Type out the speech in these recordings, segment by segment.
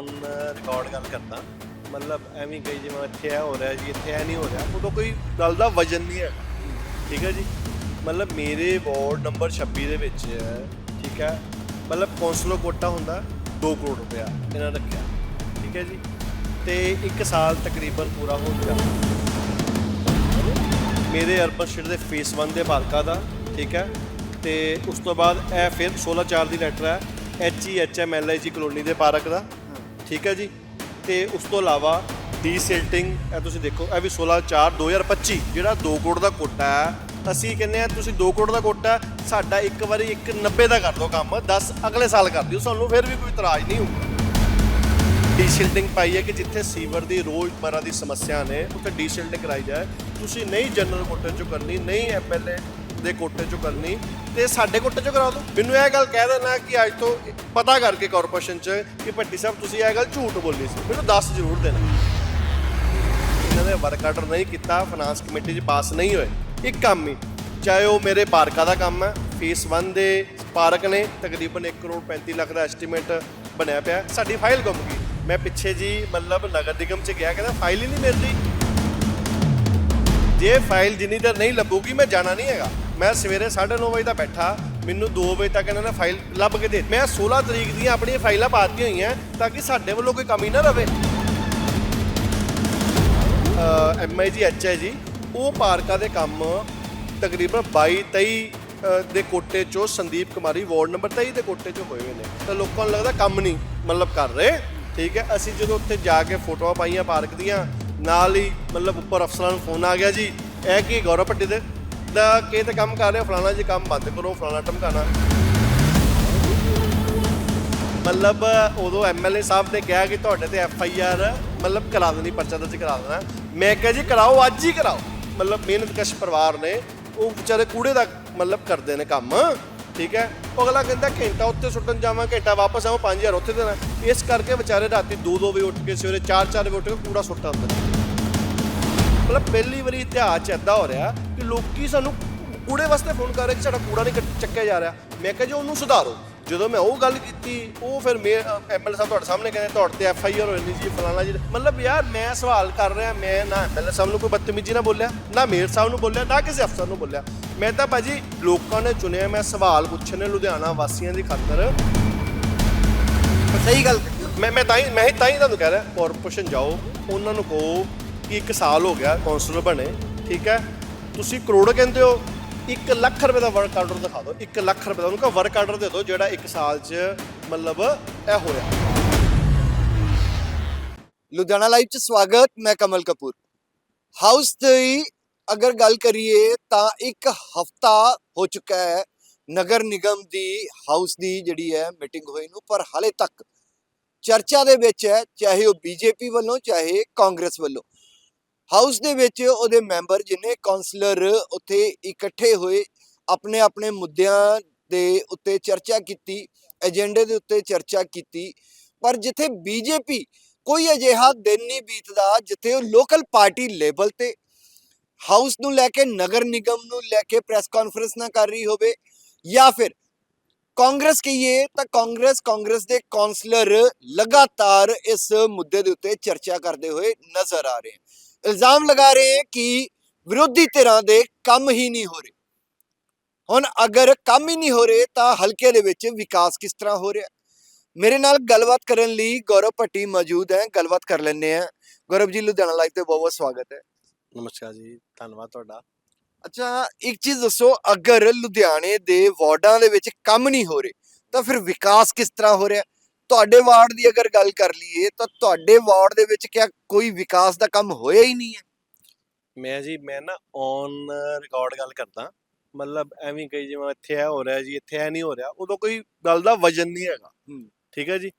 On record ਗੱਲ ਕਰਦਾ। ਮਤਲਬ ਐਵੇਂ ਕਈ ਜਿਵੇਂ ਇੱਥੇ ਇਹ ਹੋ ਰਿਹਾ ਜੀ, ਇੱਥੇ ਇਹ ਨਹੀਂ ਹੋ ਰਿਹਾ। ਉਦੋਂ ਕੋਈ ਗੱਲ ਦਾ ਵਜਨ ਨਹੀਂ ਹੈ। ਠੀਕ ਹੈ ਜੀ? ਮਤਲਬ ਮੇਰੇ ਵਾਰਡ ਨੰਬਰ 26 ਦੇ ਵਿੱਚ ਠੀਕ ਹੈ? ਮਤਲਬ ਕੌਂਸਲਰ ਕੋਟਾ ਹੁੰਦਾ 2 ਕਰੋੜ ਰੁਪਇਆ ਇਹਨਾਂ ਰੱਖਿਆ। ਠੀਕ ਹੈ ਜੀ? ਤੇ 1 ਸਾਲ ਤਕਰੀਬਨ ਪੂਰਾ ਹੋ ਗਿਆ ਮੇਰੇ ਅਰਬਨ ਸਟੇਟ ਦੇ ਫੇਸ 1 ਦੇ ਪਾਰਕਾ ਦਾ। ਠੀਕ ਹੈ? ਤੇ ਉਸ ਤੋਂ ਬਾਅਦ ਇਹ ਫਿਰ 16 4 ਦੀ ਲੈਟਰ ਹੈ। H E H M L I G colony ਦੇ ਪਾਰਕ ਦਾ। ਠੀਕ ਹੈ ਜੀ? ਤੇ ਉਸ ਤੋਂ ਇਲਾਵਾ ਡੀਸ਼ਿਲਟਿੰਗ, ਇਹ ਤੁਸੀਂ ਦੇਖੋ, ਇਹ ਵੀ 16 4 2025 ਜਿਹੜਾ 2 ਕਰੋੜ ਦਾ ਕੋਟਾ ਹੈ, ਅਸੀਂ ਕਹਿੰਦੇ ਆ ਤੁਸੀਂ 2 ਕਰੋੜ ਦਾ ਕੋਟਾ ਸਾਡਾ ਇੱਕ ਵਾਰੀ ਇੱਕ 90 ਦਾ ਕਰ ਦਿਓ ਕੰਮ 10 ਅਗਲੇ ਸਾਲ ਕਰ ਦਿਓ, ਸਾਨੂੰ ਫਿਰ ਵੀ ਕੋਈ ਇਤਰਾਜ਼ ਨਹੀਂ ਹੋਊਗਾ। ਡੀਸ਼ਿਲਟਿੰਗ ਪਾਈ ਹੈ ਕਿ ਜਿੱਥੇ ਸੀਵਰ ਦੀ, ਰੋਜ਼ਮਰਾ ਦੀ ਸਮੱਸਿਆ ਨੇ, ਉੱਥੇ ਡੀਸ਼ਿਲਟਿੰਗ ਕਰਾਈ ਜਾਏ। ਤੁਸੀਂ ਨਹੀਂ ਜਨਰਲ ਕੋਟੇ ਚੋਂ ਕਰਨੀ, ਨਹੀਂ ਐਮਐਲਏ ਦੇ ਕੋਟੇ ਚੋਂ ਕਰਨੀ। ਤੇ ਸਾਡੇ ਕੋਟੇ ਚੋਂ ਕਰਾ ਦਿਓ ਮੈਨੂੰ ਇਹ ਗੱਲ ਕਹਿ ਦੇਣਾ ਕਿ ਅੱਜ ਤੋਂ ਪਤਾ ਕਰਕੇ ਕਾਰਪੋਰੇਸ਼ਨ ਚ ਕਿ ਭੱਟੀ ਸਾਹਿਬ, ਤੁਸੀਂ ਇਹ ਗੱਲ ਝੂਠ ਬੋਲੀ ਸੀ। ਮੈਨੂੰ ਦੱਸ ਜ਼ਰੂਰ ਦੇਣਾ। ਇਹਨਾਂ ਨੇ ਵਰਕ ਆਰਡਰ ਨਹੀਂ ਕੀਤਾ ਫਾਈਨਾਂਸ ਕਮੇਟੀ 'ਚ ਪਾਸ ਨਹੀਂ ਹੋਏ। ਇੱਕ ਕੰਮ ਹੀ, ਚਾਹੇ ਉਹ ਮੇਰੇ ਪਾਰਕਾਂ ਦਾ ਕੰਮ ਹੈ। ਫੇਸ 1 ਦੇ ਪਾਰਕ ਨੇ, ਤਕਰੀਬਨ 1 ਕਰੋੜ 35 ਲੱਖ ਦਾ ਐਸਟੀਮੇਟ ਬਣਿਆ ਪਿਆ। ਸਾਡੀ ਫਾਈਲ ਗੁੰਮ ਗਈ। ਮੈਂ ਪਿੱਛੇ ਜੀ ਮਤਲਬ ਨਗਰ ਨਿਗਮ 'ਚ ਗਿਆ, ਕਹਿੰਦਾ ਫਾਈਲ ਹੀ ਨਹੀਂ ਮਿਲਦੀ। ਜੇ ਫਾਈਲ ਜਿੰਨੀ ਦੇਰ ਨਹੀਂ ਲੱਭੂਗੀ, ਮੈਂ ਜਾਣਾ ਨਹੀਂ ਹੈਗਾ। ਮੈਂ ਸਵੇਰੇ 9:30 ਵਜੇ ਤੱਕ ਬੈਠਾ, ਮੈਨੂੰ 2 ਵਜੇ ਤੱਕ ਇਹਨਾਂ ਨੇ ਫਾਈਲ ਲੱਭ ਕੇ ਦੇ ਮੈਂ 16 ਤਰੀਕ ਦੀਆਂ ਆਪਣੀਆਂ ਫਾਈਲਾਂ ਪਾਤੀਆਂ ਹੋਈਆਂ, ਤਾਂ ਕਿ ਸਾਡੇ ਵੱਲੋਂ ਕੋਈ ਕਮੀ ਨਾ ਰਵੇ। ਐਮਆਈ ਜੀ ਐਚ ਜੀ ਉਹ ਪਾਰਕਾਂ ਦੇ ਕੰਮ ਤਕਰੀਬਨ 22 23 ਦੇ ਕੋਟੇ ਚੋਂ ਸੰਦੀਪ ਕੁਮਾਰੀ ਵਾਰਡ ਨੰਬਰ 23 ਦੇ ਕੋਟੇ ਚੋਂ ਹੋਏ ਹੋਏ ਨੇ। ਤਾਂ ਲੋਕਾਂ ਨੂੰ ਲੱਗਦਾ ਕੰਮ ਨਹੀਂ, ਮਤਲਬ ਕਰ ਰਹੇ। ਠੀਕ ਹੈ, ਅਸੀਂ ਜਦੋਂ ਉੱਥੇ ਜਾ ਕੇ ਫੋਟੋਆਂ ਪਾਈਆਂ ਪਾਰਕ ਦੀਆਂ ਨਾਲ ਹੀ ਮਤਲਬ ਉੱਪਰ ਅਫਸਰਾਂ ਨੂੰ ਫੋਨ ਆ ਗਿਆ ਜੀ। ਇਹ ਕੀ ਗੌਰਵ ਭੱਟੀ ਦੇ? ਦਾ ਕੀ ਤੇ ਕੰਮ ਕਰ ਰਹੇ ਹੋ ਫਲਾਣਾ ਜੀ ਕੰਮ ਬੰਦ ਕਰੋ, ਫਲਾਣਾ ਟਮਕਾਣਾ ਮਤਲਬ ਉਦੋਂ ਐਮਐਲਏ ਸਾਹਿਬ ਨੇ ਕਿਹਾ ਕਿ ਤੁਹਾਡੇ ਤੇ ਐਫ ਆਈ ਆਰ ਮਤਲਬ ਕਰਾ ਦੇਣੀ, ਪਰਚਾ ਦਰਜ ਕਰਾ ਦੇਣਾ। ਮੈਂ ਕਿਹਾ ਜੀ ਕਰਾਓ, ਅੱਜ ਹੀ ਕਰਾਓ। ਮਤਲਬ ਮਿਹਨਤਕਸ਼ ਪਰਿਵਾਰ ਨੇ, ਉਹ ਵਿਚਾਰੇ ਕੂੜੇ ਦਾ ਮਤਲਬ ਕਰਦੇ ਨੇ ਕੰਮ। ਠੀਕ ਹੈ? ਉਹ ਅਗਲਾ ਕਹਿੰਦਾ, ਘੰਟਾ ਉੱਤੇ ਸੁੱਟਣ ਜਾਵਾਂ, ਘੰਟਾ ਵਾਪਸ ਆਵਾਂ 5000 ਉੱਥੇ ਦੇਣਾ। ਇਸ ਕਰਕੇ ਵਿਚਾਰੇ ਰਾਤੀ 2-2 ਵਜੇ ਉੱਠ ਕੇ ਸਵੇਰੇ 4-4 ਵਜੇ ਉੱਠ ਕੇ ਕੂੜਾ ਸੁੱਟ ਆਉਂਦੇ ਮਤਲਬ ਪਹਿਲੀ ਵਾਰੀ ਇਤਿਹਾਸ ਚ ਏਦਾਂ ਹੋ ਰਿਹਾ ਕਿ ਲੋਕੀ ਸਾਨੂੰ ਕੂੜੇ ਵਾਸਤੇ ਫੋਨ ਕਰ ਰਹੇ ਕਿ ਸਾਡਾ ਕੂੜਾ ਨਹੀਂ ਕੱਟ- ਚੱਕਿਆ ਜਾ ਰਿਹਾ। ਮੈਂ ਕਿਹਾ ਜੀ ਉਹਨੂੰ ਸੁਧਾਰੋ। ਜਦੋਂ ਮੈਂ ਉਹ ਗੱਲ ਕੀਤੀ ਉਹ ਫਿਰ ਮੇ ਐਮਐਲਏ ਸਾਹਿਬ ਤੁਹਾਡੇ ਸਾਹਮਣੇ ਕਹਿੰਦੇ ਤੁਹਾਡੇ ਤੇ ਐਫ ਆਈ ਆਰ ਹੋਣੀ ਜੀ ਫਲਾਣਾ ਜੀ। ਮਤਲਬ ਯਾਰ ਮੈਂ ਸਵਾਲ ਕਰ ਰਿਹਾ ਮੈਂ ਨਾ ਐਮਐਲਏ ਸਾਹਿਬ ਨੂੰ ਕੋਈ ਬਦਤਮੀਜ਼ੀ ਨਾ ਬੋਲਿਆ ਨਾ ਮੇਅਰ ਸਾਹਿਬ ਨੂੰ ਬੋਲਿਆ ਨਾ ਕਿਸੇ ਅਫਸਰ ਨੂੰ ਬੋਲਿਆ। ਮੈਂ ਤਾਂ ਭਾਜੀ ਲੋਕਾਂ ਨੇ ਚੁਣਿਆ ਮੈਂ ਸਵਾਲ ਪੁੱਛਣੇ ਲੁਧਿਆਣਾ ਵਾਸੀਆਂ ਦੀ ਖਾਤਰ। ਸਹੀ ਗੱਲ। ਮੈਂ ਮੈਂ ਤਾਂ ਹੀ ਮੈਂ ਹੀ ਤਾਂ ਹੀ ਤੁਹਾਨੂੰ ਕਹਿ ਰਿਹਾ ਕਾਰਪੋਰੇਸ਼ਨ ਜਾਓ ਉਹਨਾਂ ਨੂੰ ਕਹੋ ਕਿ ਇੱਕ ਸਾਲ ਹੋ ਗਿਆ ਕੌਂਸਲਰ ਬਣੇ, ਠੀਕ ਹੈ? ਤੁਸੀਂ ਕਰੋੜ ਕਹਿੰਦੇ ਹੋ 1 ਲੱਖ ਰੁਪਏ ਦਾ ਵਰਕ ਆਰਡਰ ਦਿਖਾ ਦਿਓ 1 ਲੱਖ ਰੁਪਏ ਦਾ। ਉਹਨੂੰ ਕਹੋ ਵਰਕ ਆਰਡਰ ਦੇ ਦਿਓ, ਜਿਹੜਾ 1 ਸਾਲ 'ਚ ਮਤਲਬ ਇਹ ਹੋਇਆ ਲੁਧਿਆਣਾ ਲਾਈਵ ਚ ਸਵਾਗਤ, ਮੈਂ ਕਮਲ ਕਪੂਰ। ਹਾਊਸ ਦੀ ਅਗਰ ਗੱਲ ਕਰੀਏ ਤਾਂ ਇੱਕ ਹਫਤਾ ਹੋ ਚੁੱਕਾ ਹੈ ਨਗਰ ਨਿਗਮ ਦੀ ਹਾਊਸ ਦੀ ਜਿਹੜੀ ਹੈ ਮੀਟਿੰਗ ਹੋਈ ਨੂੰ, ਪਰ ਹਾਲੇ ਤੱਕ ਚਰਚਾ ਦੇ ਵਿੱਚ ਹੈ, ਚਾਹੇ ਉਹ ਬੀਜੇਪੀ ਵੱਲੋਂ, ਚਾਹੇ ਕਾਂਗਰਸ ਵੱਲੋਂ। ਹਾਊਸ ਦੇ ਵਿੱਚ ਉਹਦੇ ਮੈਂਬਰ ਜਿੰਨੇ ਕਾਉਂਸਲਰ ਉੱਥੇ ਇਕੱਠੇ ਹੋਏ, ਆਪਣੇ ਆਪਣੇ ਮੁੱਦਿਆਂ ਦੇ ਉੱਤੇ ਚਰਚਾ ਕੀਤੀ, ਏਜੰਡੇ ਦੇ ਉੱਤੇ ਚਰਚਾ ਕੀਤੀ, ਪਰ ਜਿੱਥੇ ਬੀਜੇਪੀ ਕੋਈ ਅਜਿਹਾ ਦਿਨ ਨਹੀਂ ਬੀਤਦਾ ਜਿੱਥੇ ਉਹ ਲੋਕਲ ਪਾਰਟੀ ਲੈਵਲ ਤੇ ਹਾਊਸ ਨੂੰ ਲੈ ਕੇ, ਨਗਰ ਨਿਗਮ ਨੂੰ ਲੈ ਕੇ ਪ੍ਰੈਸ ਕਾਨਫਰੰਸ ਨਾ ਕਰ ਰਹੀ ਹੋਵੇ ਜਾਂ ਫਿਰ ਕਾਂਗਰਸ ਕਹੀਏ ਤਾਂ ਕਾਂਗਰਸ ਕਾਂਗਰਸ ਦੇ ਕਾਉਂਸਲਰ ਲਗਾਤਾਰ ਇਸ ਮੁੱਦੇ ਦੇ ਉੱਤੇ ਚਰਚਾ ਕਰਦੇ ਹੋਏ ਨਜ਼ਰ ਆ ਰਹੇ ਇਲਜ਼ਾਮ ਲਗਾ ਰਹੇ ਹਨ ਕਿ ਵਿਰੋਧੀ ਧਿਰਾਂ ਦੇ ਕੰਮ ਹੀ ਨਹੀਂ ਹੋ ਰਹੇ। ਹੁਣ ਅਗਰ ਕੰਮ ਹੀ ਨਹੀਂ ਹੋ ਰਹੇ ਤਾਂ ਹਲਕੇ ਦੇ ਵਿੱਚ ਵਿਕਾਸ ਕਿਸ ਤਰ੍ਹਾਂ ਹੋ ਰਿਹਾ? ਮੇਰੇ ਨਾਲ ਗੱਲਬਾਤ ਕਰਨ ਲਈ ਗੌਰਵ ਭੱਟੀ ਮੌਜੂਦ ਹੈ। ਗੱਲਬਾਤ ਕਰ ਲੈਂਦੇ ਆ ਗੌਰਵ ਜੀ ਲੁਧਿਆਣਾ ਲਾਈਵ ਤੇ ਬਹੁਤ ਬਹੁਤ ਸਵਾਗਤ ਹੈ। ਨਮਸਕਾਰ ਜੀ ਧੰਨਵਾਦ ਤੁਹਾਡਾ। ਅੱਛਾ ਇੱਕ ਚੀਜ਼ ਦੱਸੋ ਅਗਰ ਲੁਧਿਆਣੇ ਦੇ ਵਾਰਡਾਂ ਦੇ ਵਿੱਚ ਕੰਮ ਨਹੀਂ ਹੋ ਰਹੇ ਤਾਂ ਫਿਰ ਵਿਕਾਸ ਕਿਸ ਤਰ੍ਹਾਂ ਹੋ ਰਿਹਾ? ਤੁਹਾਡੇ ਵਾਰਡ ਦੀ ਅਗਰ ਗੱਲ ਕਰ ਲਈਏ ਤਾਂ ਤੁਹਾਡੇ ਵਾਰਡ ਦੇ ਵਿੱਚ ਕਿਆ ਕੋਈ ਵਿਕਾਸ ਦਾ ਕੰਮ ਹੋਇਆ ਹੀ ਨਹੀਂ ਹੈ? ਮੈਂ ਜੀ ਮੈਂ ਨਾ ਔਨ ਰਿਕਾਰਡ ਗੱਲ ਕਰਦਾ। ਮਤਲਬ ਐਵੇਂ ਕਈ ਜਿਵੇਂ ਇੱਥੇ ਇਹ ਹੋ ਰਿਹਾ ਜੀ ਇੱਥੇ ਇਹ ਨਹੀਂ ਹੋ ਰਿਹਾ ਉਦੋਂ ਕੋਈ ਗੱਲ ਦਾ ਵਜਨ ਨਹੀਂ ਹੈਗਾ। ਠੀਕ ਹੈ ਜੀ?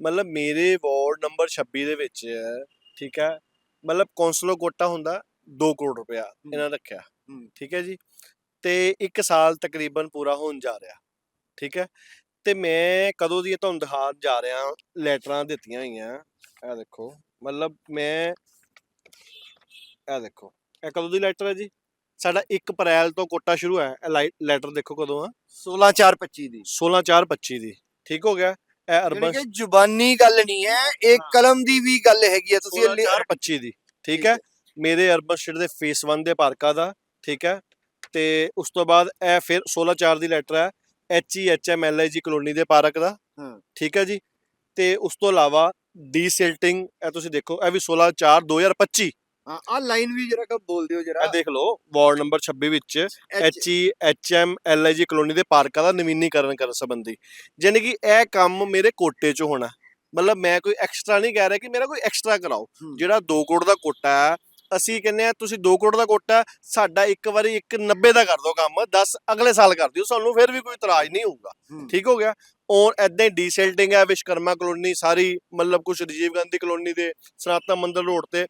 ਮਤਲਬ ਮੇਰੇ ਵਾਰਡ ਨੰਬਰ 26 ਦੇ ਵਿੱਚ ਠੀਕ ਹੈ? ਮਤਲਬ ਕੌਂਸਲਰ ਕੋਟਾ ਹੁੰਦਾ 2 ਕਰੋੜ ਰੁਪਇਆ ਇਹਨਾਂ ਰੱਖਿਆ। ਠੀਕ ਹੈ ਜੀ? ਤੇ 1 ਸਾਲ ਤਕਰੀਬਨ ਪੂਰਾ ਹੋਣ ਜਾ ਰਿਹਾ। ਠੀਕ ਹੈ? ਤੇ ਮੈਂ ਕਦੋਂ ਦੀ ਇਹ ਤੁਹਾਨੂੰ ਦਿਖਾਉਣ ਜਾ ਰਿਹਾ ਲੈਟਰਾਂ ਦਿੱਤੀਆਂ ਹੋਈਆਂ ਇਹ ਦੇਖੋ ਮਤਲਬ ਮੈਂ ਇਹ ਦੇਖੋ ਇਹ ਕਦੋਂ ਦੀ ਲੈਟਰ ਹੈ ਜੀ? ਸਾਡਾ 1 ਅਪ੍ਰੈਲ ਤੋਂ ਕੋਟਾ ਸ਼ੁਰੂ ਹੈ ਇਹ ਲੈਟਰ ਦੇਖੋ ਕਦੋਂ ਆ। 16425 ਦੀ। 16 4 25 ਦੀ ਠੀਕ ਹੋ ਗਿਆ ਇਹ ਅਰਬਨ ਕਿ ਜ਼ੁਬਾਨੀ ਗੱਲ ਨਹੀਂ ਹੈ ਇਹ। ਕਲਮ ਦੀ ਵੀ ਗੱਲ ਹੈਗੀ ਹੈ ਤੁਸੀਂ ਇਹ ਲਿ- 425 ਦੀ ਠੀਕ ਹੈ? ਮੇਰੇ ਅਰਬਨ ਸਟੇਟ ਦੇ ਫੇਸ 1 ਦੇ ਪਾਰਕਾ ਦਾ ਠੀਕ ਹੈ? ਤੇ ਉਸ ਤੋਂ ਬਾਅਦ ਇਹ ਫਿਰ 16 4 ਦੀ ਲੈਟਰ ਹੈ H E H M L I G colony ਦੇ ਪਾਰਕ ਦਾ। ਹਾਂ। ਠੀਕ ਹੈ ਜੀ? ਤੇ ਉਸ ਤੋਂ ਇਲਾਵਾ ਡੀ ਸਿਲਟਿੰਗ ਇਹ ਤੁਸੀਂ ਦੇਖੋ ਇਹ ਵੀ 16 4 2025 ਹਾਂ ਆ ਲਾਈਨ ਵੀ ਜਰਾ ਕ ਬੋਲ ਦਿਓ ਜਰਾ। ਇਹ ਦੇਖ ਲਓ ਵਾਰਡ ਨੰਬਰ 26 ਵਿੱਚ H E H M L I G colony ਦੇ ਪਾਰਕਾਂ ਦਾ ਨਵੀਨੀਕਰਨ ਕਰਨ ਸੰਬੰਧੀ। ਯਾਨੀ ਕਿ ਇਹ ਕੰਮ ਮੇਰੇ ਕੋਟੇ 'ਚ ਹੋਣਾ। ਮਤਲਬ ਮੈਂ ਕੋਈ ਐਕਸਟਰਾ ਨਹੀਂ ਕਹਿ ਰਿਹਾ ਕਿ ਮੇਰਾ ਕੋਈ ਐਕਸਟਰਾ ਕਰਾਓ। ਜਿਹੜਾ 2 ਕਰੋੜ ਦਾ ਕੋਟਾ ਹੈ ਅਸੀਂ ਕਹਿੰਦੇ ਆ ਤੁਸੀਂ 2 ਕਰੋੜ ਦਾ ਕੋਟਾ ਸਾਡਾ ਇੱਕ ਵਾਰੀ ਇੱਕ 90 ਦਾ ਕਰ ਦਿਓ ਕੰਮ 10 ਅਗਲੇ ਸਾਲ ਕਰ ਦਿਓ ਸਾਨੂੰ ਫਿਰ ਵੀ ਕੋਈ ਇਤਰਾਜ਼ ਨਹੀਂ ਹੋਊਗਾ। ਠੀਕ ਹੋ ਗਿਆ? ਔਰ ਐਦਾਂ ਹੀ ਡੀਸੈਲਟਿੰਗ ਹੈ ਵਿਸ਼ਕਰਮਾ ਕਲੋਨੀ ਸਾਰੀ ਮਤਲਬ ਕੁਝ ਰਾਜੀਵ ਗਾਂਧੀ ਕਲੋਨੀ ਦੇ ਸਨਾਤਨ ਮੰਦਰ ਰੋਡ ਤੇ।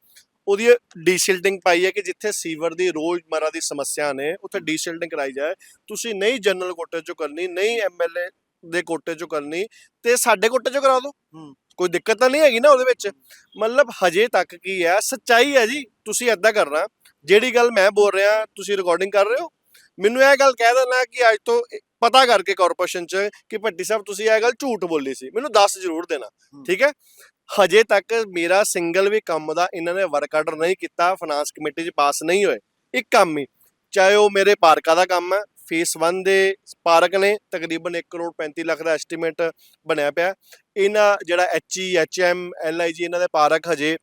ਉਹਦੀ ਡੀਸਿਲਟਿੰਗ ਪਾਈ ਹੈ ਕਿ ਜਿੱਥੇ ਸੀਵਰ ਦੀ ਰੋਜ਼ਮਰਾ ਦੀ ਸਮੱਸਿਆ ਨੇ ਉੱਥੇ ਡੀਸਿਲਟਿੰਗ ਕਰਾਈ ਜਾਏ। ਤੁਸੀਂ ਨਹੀਂ ਜਨਰਲ ਕੋਟੇ ਚੋਂ ਕਰਨੀ ਨਹੀਂ ਐਮਐਲਏ ਦੇ ਕੋਟੇ ਚੋਂ ਕਰਨੀ ਤੇ ਸਾਡੇ ਕੋਟੇ ਚੋਂ ਕਰਾ ਦਿਓ। ਕੋਈ ਦਿੱਕਤ ਤਾਂ ਨਹੀਂ ਹੈਗੀ ਨਾ ਉਹਦੇ ਵਿੱਚ? ਮਤਲਬ ਹਜੇ ਤੱਕ ਕੀ ਹੈ? ਸੱਚਾਈ ਹੈ ਜੀ ਤੁਸੀਂ ਐਦਾਂ ਕਰਨਾ। ਜਿਹੜੀ ਗੱਲ ਮੈਂ ਬੋਲ ਰਿਹਾ ਤੁਸੀਂ ਰਿਕਾਰਡਿੰਗ ਕਰ ਰਹੇ ਹੋ? ਮੈਨੂੰ ਇਹ ਗੱਲ ਕਹਿ ਦੇਣਾ ਕਿ ਅੱਜ ਤੋਂ ਪਤਾ ਕਰਕੇ ਕਾਰਪੋਰੇਸ਼ਨ ਚ ਕਿ ਭੱਟੀ ਸਾਹਿਬ ਤੁਸੀਂ ਇਹ ਗੱਲ ਝੂਠ ਬੋਲੀ ਸੀ। ਮੈਨੂੰ ਦੱਸ ਜ਼ਰੂਰ ਦੇਣਾ। ਠੀਕ ਹੈ? ਹਜੇ ਤੱਕ ਮੇਰਾ ਸਿੰਗਲ ਵੀ ਕੰਮ ਦਾ ਇਹਨਾਂ ਨੇ ਵਰਕ ਆਰਡਰ ਨਹੀਂ ਕੀਤਾ ਫਾਈਨਾਂਸ ਕਮੇਟੀ 'ਚ ਪਾਸ ਨਹੀਂ ਹੋਏ। ਇੱਕ ਕੰਮ ਹੀ ਚਾਹੇ ਉਹ ਮੇਰੇ ਪਾਰਕਾਂ ਦਾ ਕੰਮ ਹੈ ਫੇਸ 1 ਦੇ ਪਾਰਕ ਨੇ ਤਕਰੀਬਨ 1 ਕਰੋੜ 35 ਲੱਖ ਦਾ ਐਸਟੀਮੇਟ ਬਣਿਆ ਪਿਆ। ਇਹਨਾਂ ਜਿਹੜਾ ਐਚਈ ਐਚਐਮ ਐਲਆਈਜੀ ਇਹਨਾਂ ਦੇ ਪਾਰਕ ਹਜੇ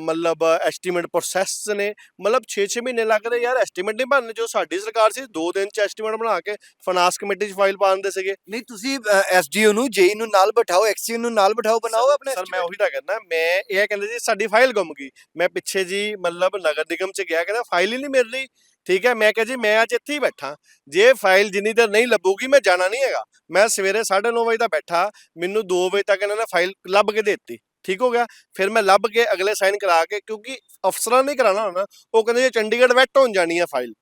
ਮਤਲਬ ਐਸਟੀਮੇਟ ਪ੍ਰੋਸੈਸ ਨੇ। ਮਤਲਬ 6-6 ਮਹੀਨੇ ਲੱਗ ਰਹੇ ਯਾਰ ਐਸਟੀਮੇਟ ਨਹੀਂ ਬਣਨੇ। ਜੋ ਸਾਡੀ ਸਰਕਾਰ ਸੀ 2 ਦਿਨ ਚ ਐਸਟੀਮੇਟ ਬਣਾ ਕੇ ਫਾਈਨਾਂਸ ਕਮੇਟੀ 'ਚ ਫਾਈਲ ਪਾ ਦਿੰਦੇ ਸੀਗੇ। ਨਹੀਂ ਤੁਸੀਂ ਐਸਡੀਓ ਨੂੰ ਜੇਈ ਨੂੰ ਨਾਲ ਬਿਠਾਓ ਐਕਸੀਓ ਨੂੰ ਨਾਲ ਬਿਠਾਓ ਬਣਾਓ ਆਪਣੇ ਸਰ ਮੈਂ ਉਹੀ ਤਾਂ ਕਹਿੰਦਾ ਮੈਂ ਇਹ ਕਹਿੰਦੇ ਜੀ ਸਾਡੀ ਫਾਈਲ ਗੁੰਮ ਗਈ। ਮੈਂ ਪਿੱਛੇ ਜੀ ਮਤਲਬ ਨਗਰ ਨਿਗਮ ਚ ਗਿਆ ਕਹਿੰਦਾ ਫਾਈਲ ਹੀ ਨਹੀਂ ਮਿਲ ਰਹੀ ਠੀਕ ਹੈ? ਮੈਂ ਕਿਹਾ ਜੀ, ਮੈਂ ਅੱਜ ਇੱਥੇ ਹੀ ਬੈਠਾ। ਜੇ ਫਾਈਲ ਜਿੰਨੀ ਦੇਰ ਨਹੀਂ ਲੱਭੂਗੀ, ਮੈਂ ਜਾਣਾ ਨਹੀਂ ਹੈਗਾ। ਮੈਂ ਸਵੇਰੇ 9:30 ਵਜੇ ਤੱਕ ਬੈਠਾ, ਮੈਨੂੰ 2 ਵਜੇ ਤੱਕ ਇਹਨਾਂ ਨੇ ਫਾਈਲ ਲੱਭ ਕੇ ਦੇ ਦਿੱਤੀ। ਠੀਕ ਹੋ ਗਿਆ? ਫਿਰ ਮੈਂ ਲੱਭ ਕੇ ਅਗਲੇ ਸਾਈਨ ਕਰਾ ਕੇ, ਕਿਉਂਕਿ ਅਫਸਰਾਂ ਨੇ ਕਰਾਣਾ ਹੋਣਾ ਉਹ ਕਹਿੰਦੇ ਜੀ ਚੰਡੀਗੜ੍ਹ ਵੈਟ ਹੋਣ ਜਾਣੀ ਆ ਫਾਈਲ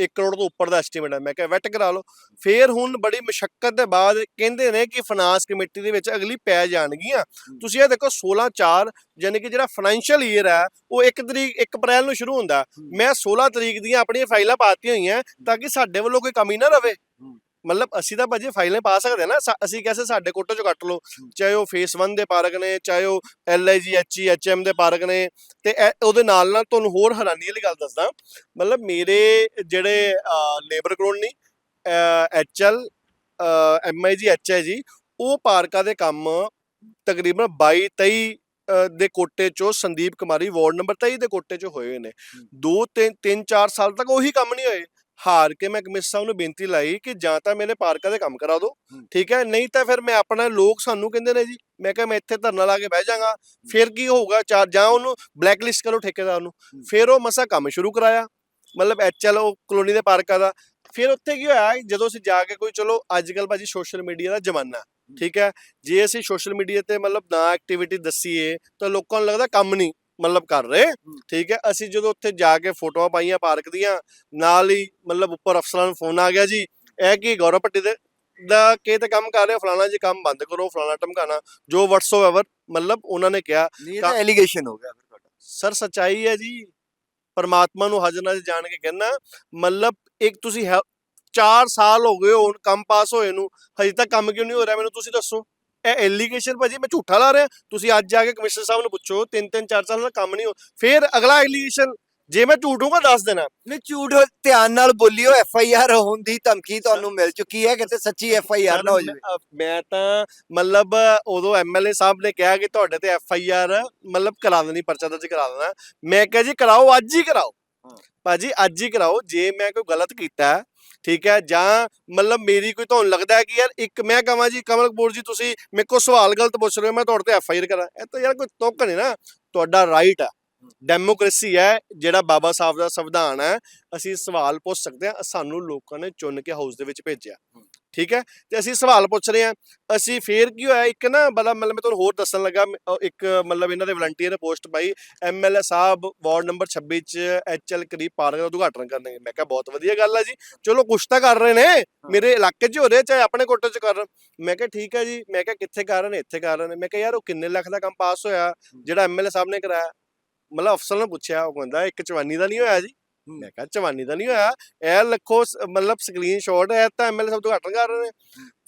1 ਕਰੋੜ ਤੋਂ ਉੱਪਰ ਦਾ ਐਸਟੀਮੇਟ ਹੈ ਮੈਂ ਕਿਹਾ ਵੈਟ ਕਰਾ ਲਓ। ਫਿਰ ਹੁਣ ਬੜੀ ਮੁਸ਼ਕਲ ਦੇ ਬਾਅਦ ਕਹਿੰਦੇ ਨੇ ਕਿ ਫਾਈਨਾਂਸ ਕਮੇਟੀ ਦੇ ਵਿੱਚ ਅਗਲੀ ਪੈ ਜਾਣਗੀਆਂ। ਤੁਸੀਂ ਇਹ ਦੇਖੋ 16 4 ਯਾਨੀ ਕਿ ਜਿਹੜਾ ਫਾਈਨੈਂਸ਼ੀਅਲ ਈਅਰ ਹੈ ਉਹ 1 ਤਰੀਕ 1 ਅਪ੍ਰੈਲ ਨੂੰ ਸ਼ੁਰੂ ਹੁੰਦਾ। ਮੈਂ 16 ਤਰੀਕ ਦੀਆਂ ਆਪਣੀਆਂ ਫਾਈਲਾਂ ਪਾਤੀਆਂ ਹੋਈਆਂ ਤਾਂ ਕਿ ਸਾਡੇ ਵੱਲੋਂ ਕੋਈ ਕਮੀ ਨਾ ਰਵੇ। ਹੂੰ। ਮਤਲਬ ਅਸੀਂ ਤਾਂ ਭਾਜੀ ਫਾਈਲਾਂ ਪਾ ਸਕਦੇ ਹਾਂ ਨਾ ਸਾ- ਅਸੀਂ ਕਹਿੰਦੇ ਸਾਡੇ ਕੋਟੇ ਚੋਂ ਕੱਟ ਲਓ ਚਾਹੇ ਉਹ ਫੇਸ 1 ਦੇ ਪਾਰਕ ਨੇ ਚਾਹੇ ਉਹ ਐਲਆਈਜੀ ਐਚਈ ਐਚਐਮ ਦੇ ਪਾਰਕ ਨੇ ਤੇ ਇਹ- ਉਹਦੇ ਨਾਲ ਨਾਲ ਤੁਹਾਨੂੰ ਹੋਰ ਹੈਰਾਨੀ ਵਾਲੀ ਗੱਲ ਦੱਸਦਾ ਮਤਲਬ ਮੇਰੇ ਜਿਹੜੇ ਲੇਬਰ ਕਲੋਨੀ ਐਚਐਲ ਐਮਆਈਜੀ ਐਚਆਈਜੀ ਉਹ ਪਾਰਕਾਂ ਦੇ ਕੰਮ ਤਕਰੀਬਨ 22 23 ਅ, ਦੇ ਕੋਟੇ ਚੋਂ ਸੰਦੀਪ ਕੁਮਾਰੀ ਵਾਰਡ ਨੰਬਰ 23 ਦੇ ਕੋਟੇ ਚੋਂ ਹੋਏ ਨੇ। ਦੋ ਤਿੰਨ ਤਿੰਨ ਚਾਰ ਸਾਲ ਤੱਕ ਉਹੀ ਕੰਮ ਨਹੀਂ ਹੋਏ। ਹਾਰ ਕੇ ਮੈਂ ਕਮਿਸ਼ਨਰ ਸਾਹਿਬ ਨੂੰ ਬੇਨਤੀ ਲਾਈ ਕਿ ਜਾਂ ਤਾਂ ਮੇਰੇ ਪਾਰਕਾਂ ਦੇ ਕੰਮ ਕਰਾ ਦਿਓ। ਠੀਕ ਹੈ? ਨਹੀਂ ਤਾਂ ਫਿਰ ਮੈਂ ਆਪਣਾ ਲੋਕ ਸਾਨੂੰ ਕਹਿੰਦੇ ਨੇ ਜੀ ਮੈਂ ਕਿਹਾ ਮੈਂ ਇੱਥੇ ਧਰਨਾ ਲਾ ਕੇ ਬਹਿ ਜਾਗਾ। ਫਿਰ ਕੀ ਹੋਊਗਾ? ਚਾਰ ਜਾਂ ਉਹਨੂੰ ਬਲੈਕ ਲਿਸਟ ਕਰੋ ਠੇਕੇਦਾਰ ਨੂੰ। ਫਿਰ ਉਹ ਮਸਾ ਕੰਮ ਸ਼ੁਰੂ ਕਰਾਇਆ। ਮਤਲਬ ਐਚਐਲ ਉਹ ਕਲੋਨੀ ਦੇ ਪਾਰਕਾਂ ਦਾ। ਫਿਰ ਉੱਥੇ ਕੀ ਹੋਇਆ? ਜਦੋਂ ਅਸੀਂ ਜਾ ਕੇ ਕੋਈ ਚਲੋ ਅੱਜ ਕੱਲ ਭਾਜੀ ਸੋਸ਼ਲ ਮੀਡੀਆ ਦਾ ਜ਼ਮਾਨਾ। ਠੀਕ ਹੈ? ਜੇ ਅਸੀਂ ਸੋਸ਼ਲ ਮੀਡੀਆ ਤੇ ਮਤਲਬ ਨਾ ਐਕਟੀਵਿਟੀ ਦੱਸੀਏ ਤਾਂ ਲੋਕਾਂ ਨੂੰ ਲੱਗਦਾ ਕੰਮ ਨਹੀਂ। ਮਤਲਬ ਕਰ ਰਹੇ। ਠੀਕ ਹੈ ਅਸੀਂ ਜਦੋਂ ਉੱਥੇ ਜਾ ਕੇ ਫੋਟੋਆਂ ਪਾਈਆਂ ਪਾਰਕ ਦੀਆਂ ਨਾਲ ਹੀ ਮਤਲਬ ਉੱਪਰ ਅਫਸਰਾਂ ਨੂੰ ਫੋਨ ਆ ਗਿਆ ਜੀ ਇਹ ਕੀ ਗੌਰਵ ਪੱਟੀ ਦੇ ਦਾ ਕੀ ਤੇ ਕੰਮ ਕਰ ਰਹੇ ਹੋ ਫਲਾਣਾ ਜੀ ਕੰਮ ਬੰਦ ਕਰੋ ਫਲਾਣਾ ਟਮਕਾਣਾ ਜੋ ਵਟਸਐਵਰ ਮਤਲਬ ਉਹਨਾਂ ਨੇ ਕਿਹਾ ਨਹੀਂ ਇਹ ਤਾਂ ਐਲੀਗੇਸ਼ਨ ਹੋ ਗਿਆ ਫਿਰ ਤੁਹਾਡਾ। ਸਰ ਸਚਾਈ ਹੈ ਜੀ ਪਰਮਾਤਮਾ ਨੂੰ ਹਾਜ਼ਰ ਜਾਣ ਕੇ ਕਹਿੰਦਾ ਮਤਲਬ ਇੱਕ ਤੁਸੀਂ 4 ਸਾਲ ਹੋ ਗਏ ਹੁਣ ਕੰਮ ਪਾਸ ਹੋਏ ਨੂੰ ਹਜੇ ਤੱਕ ਕੰਮ ਕਿਉਂ ਨਹੀਂ ਹੋ ਰਿਹਾ ਮੈਨੂੰ ਤੁਸੀਂ ਦੱਸੋ। ਇਹ ਐਲੀਗੇਸ਼ਨ ਭਾਜੀ ਮੈਂ ਝੂਠਾ ਲਾ ਰਿਹਾ। ਤੁਸੀਂ ਅੱਜ ਜਾ ਕੇ ਕਮਿਸ਼ਨਰ ਸਾਹਿਬ ਨੂੰ ਪੁੱਛੋ ਤਿੰਨ ਤਿੰਨ ਚਾਰ ਸਾਲ ਦਾ ਕੰਮ ਨਹੀਂ ਹੋ ਫਿਰ ਅਗਲਾ ਐਲੀਗੇਸ਼ਨ ਜੇ ਮੈਂ ਝੂਠ ਹੋਊਗਾ ਦੱਸ ਦੇਣਾ। ਨਹੀਂ ਝੂਠ ਧਿਆਨ ਨਾਲ ਬੋਲਿਓ ਐਫ ਆਈ ਆਰ ਹੋਣ ਦੀ ਧਮਕੀ ਤੁਹਾਨੂੰ ਮਿਲ ਚੁੱਕੀ ਹੈ ਕਿਤੇ ਸੱਚੀ ਐਫ ਆਈ ਆਰ ਨਾ ਹੋ ਜਾਵੇ। ਮੈਂ- ਤਾਂ ਮਤਲਬ ਉਦੋਂ ਐਮਐਲਏ ਸਾਹਿਬ ਨੇ ਕਿਹਾ ਕਿ ਤੁਹਾਡੇ ਤੇ ਐਫ ਆਈ ਆਰ ਮਤਲਬ ਕਰਾ ਦੇਣੀ ਪਰਚਾ ਦਰਜ ਕਰਾ ਦੇਣਾ। ਮੈਂ ਕਿਹਾ ਜੀ ਕਰਾਓ ਅੱਜ ਹੀ ਕਰਾਓ। ਭਾਜੀ ਅੱਜ ਹੀ ਕਰਾਓ। ਜੇ ਮੈਂ ਕੋਈ ਗਲਤ ਕੀਤਾ ਠੀਕ ਹੈ? ਜਾਂ ਮਤਲਬ ਮੇਰੀ ਕੋਈ ਤੁਹਾਨੂੰ ਲੱਗਦਾ ਹੈ ਕਿ ਯਾਰ ਇੱਕ ਮੈਂ ਕਹਾਂ ਜੀ, ਕਮਲ ਕਪੂਰ ਜੀ, ਤੁਸੀਂ ਮੇਰੇ ਕੋਲ ਸਵਾਲ ਗਲਤ ਪੁੱਛ ਰਹੇ ਹੋ, ਮੈਂ ਤੁਹਾਡੇ ਤੇ ਐਫ ਆਈ ਆਰ ਕਰਾਂ। ਇਹ ਤਾਂ ਯਾਰ ਕੋਈ ਤੁੱਕ ਨਹੀਂ ਨਾ। ਤੁਹਾਡਾ ਰਾਈਟ ਆ ਡੈਮੋਕ੍ਰੇਸੀ ਹੈ, ਜਿਹੜਾ ਬਾਬਾ ਸਾਹਿਬ ਦਾ ਸੰਵਿਧਾਨ ਹੈ। ਅਸੀਂ ਸਵਾਲ ਪੁੱਛ ਸਕਦੇ ਹਾਂ, ਸਾਨੂੰ ਲੋਕਾਂ ਨੇ ਚੁਣ ਕੇ ਹਾਊਸ ਦੇ ਵਿੱਚ ਭੇਜਿਆ। ਠੀਕ ਹੈ? ਤੇ ਅਸੀਂ ਸਵਾਲ ਪੁੱਛ ਰਹੇ ਹਾਂ। ਅਸੀਂ ਫੇਰ ਕੀ ਹੋਇਆ ਇੱਕ ਨਾ ਮਤਲਬ ਮਤਲਬ ਮੈਂ ਤੁਹਾਨੂੰ ਹੋਰ ਦੱਸਣ ਲੱਗਾ ਇੱਕ ਮਤਲਬ ਇਹਨਾਂ ਦੇ ਵਲੰਟੀਅਰ ਨੇ ਪੋਸਟ ਪਾਈ ਐਮਐਲਏ ਸਾਹਿਬ ਵਾਰਡ ਨੰਬਰ 26 ਚ ਐਚਐਲ ਕਰੀਬ ਪਾਰਕ ਦਾ ਉਦਘਾਟਨ ਕਰਨਗੇ। ਮੈਂ ਕਿਹਾ ਬਹੁਤ ਵਧੀਆ ਗੱਲ ਹੈ ਜੀ। ਚਲੋ ਕੁਛ ਤਾਂ ਕਰ ਰਹੇ ਨੇ ਮੇਰੇ ਇਲਾਕੇ 'ਚ ਹੋ ਰਿਹਾ ਚਾਹੇ ਆਪਣੇ ਕੋਟੇ 'ਚ ਕਰ ਮੈਂ ਕਿਹਾ ਠੀਕ ਹੈ ਜੀ। ਮੈਂ ਕਿਹਾ ਕਿੱਥੇ ਕਰ ਰਹੇ ਨੇ? ਇੱਥੇ ਕਰ ਰਹੇ ਨੇ। ਮੈਂ ਕਿਹਾ ਯਾਰ ਉਹ ਕਿੰਨੇ ਲੱਖ ਦਾ ਕੰਮ ਪਾਸ ਹੋਇਆ ਜਿਹੜਾ ਐਮਐਲਏ ਸਾਹਿਬ ਨੇ ਕਰਾਇਆ। ਮਤਲਬ ਅਫਸਰ ਨੇ ਪੁੱਛਿਆ ਉਹ ਕਹਿੰਦਾ ਇੱਕ ਚਵਾਨੀ ਦਾ ਨਹੀਂ ਹੋਇਆ ਜੀ। ਮੈਂ ਕਿਹਾ ਚਵਾਨੀ ਤਾਂ ਨਹੀਂ ਹੋਇਆ। ਇਹ ਲੱਖੋ ਮਤਲਬ ਸਕਰੀਨ ਸ਼ਾਟ ਹੈ ਤਾਂ ਐਮਐਲਏ ਸਭ ਤੋਂ ਘੱਟ ਕਰ ਰਹੇ ਨੇ।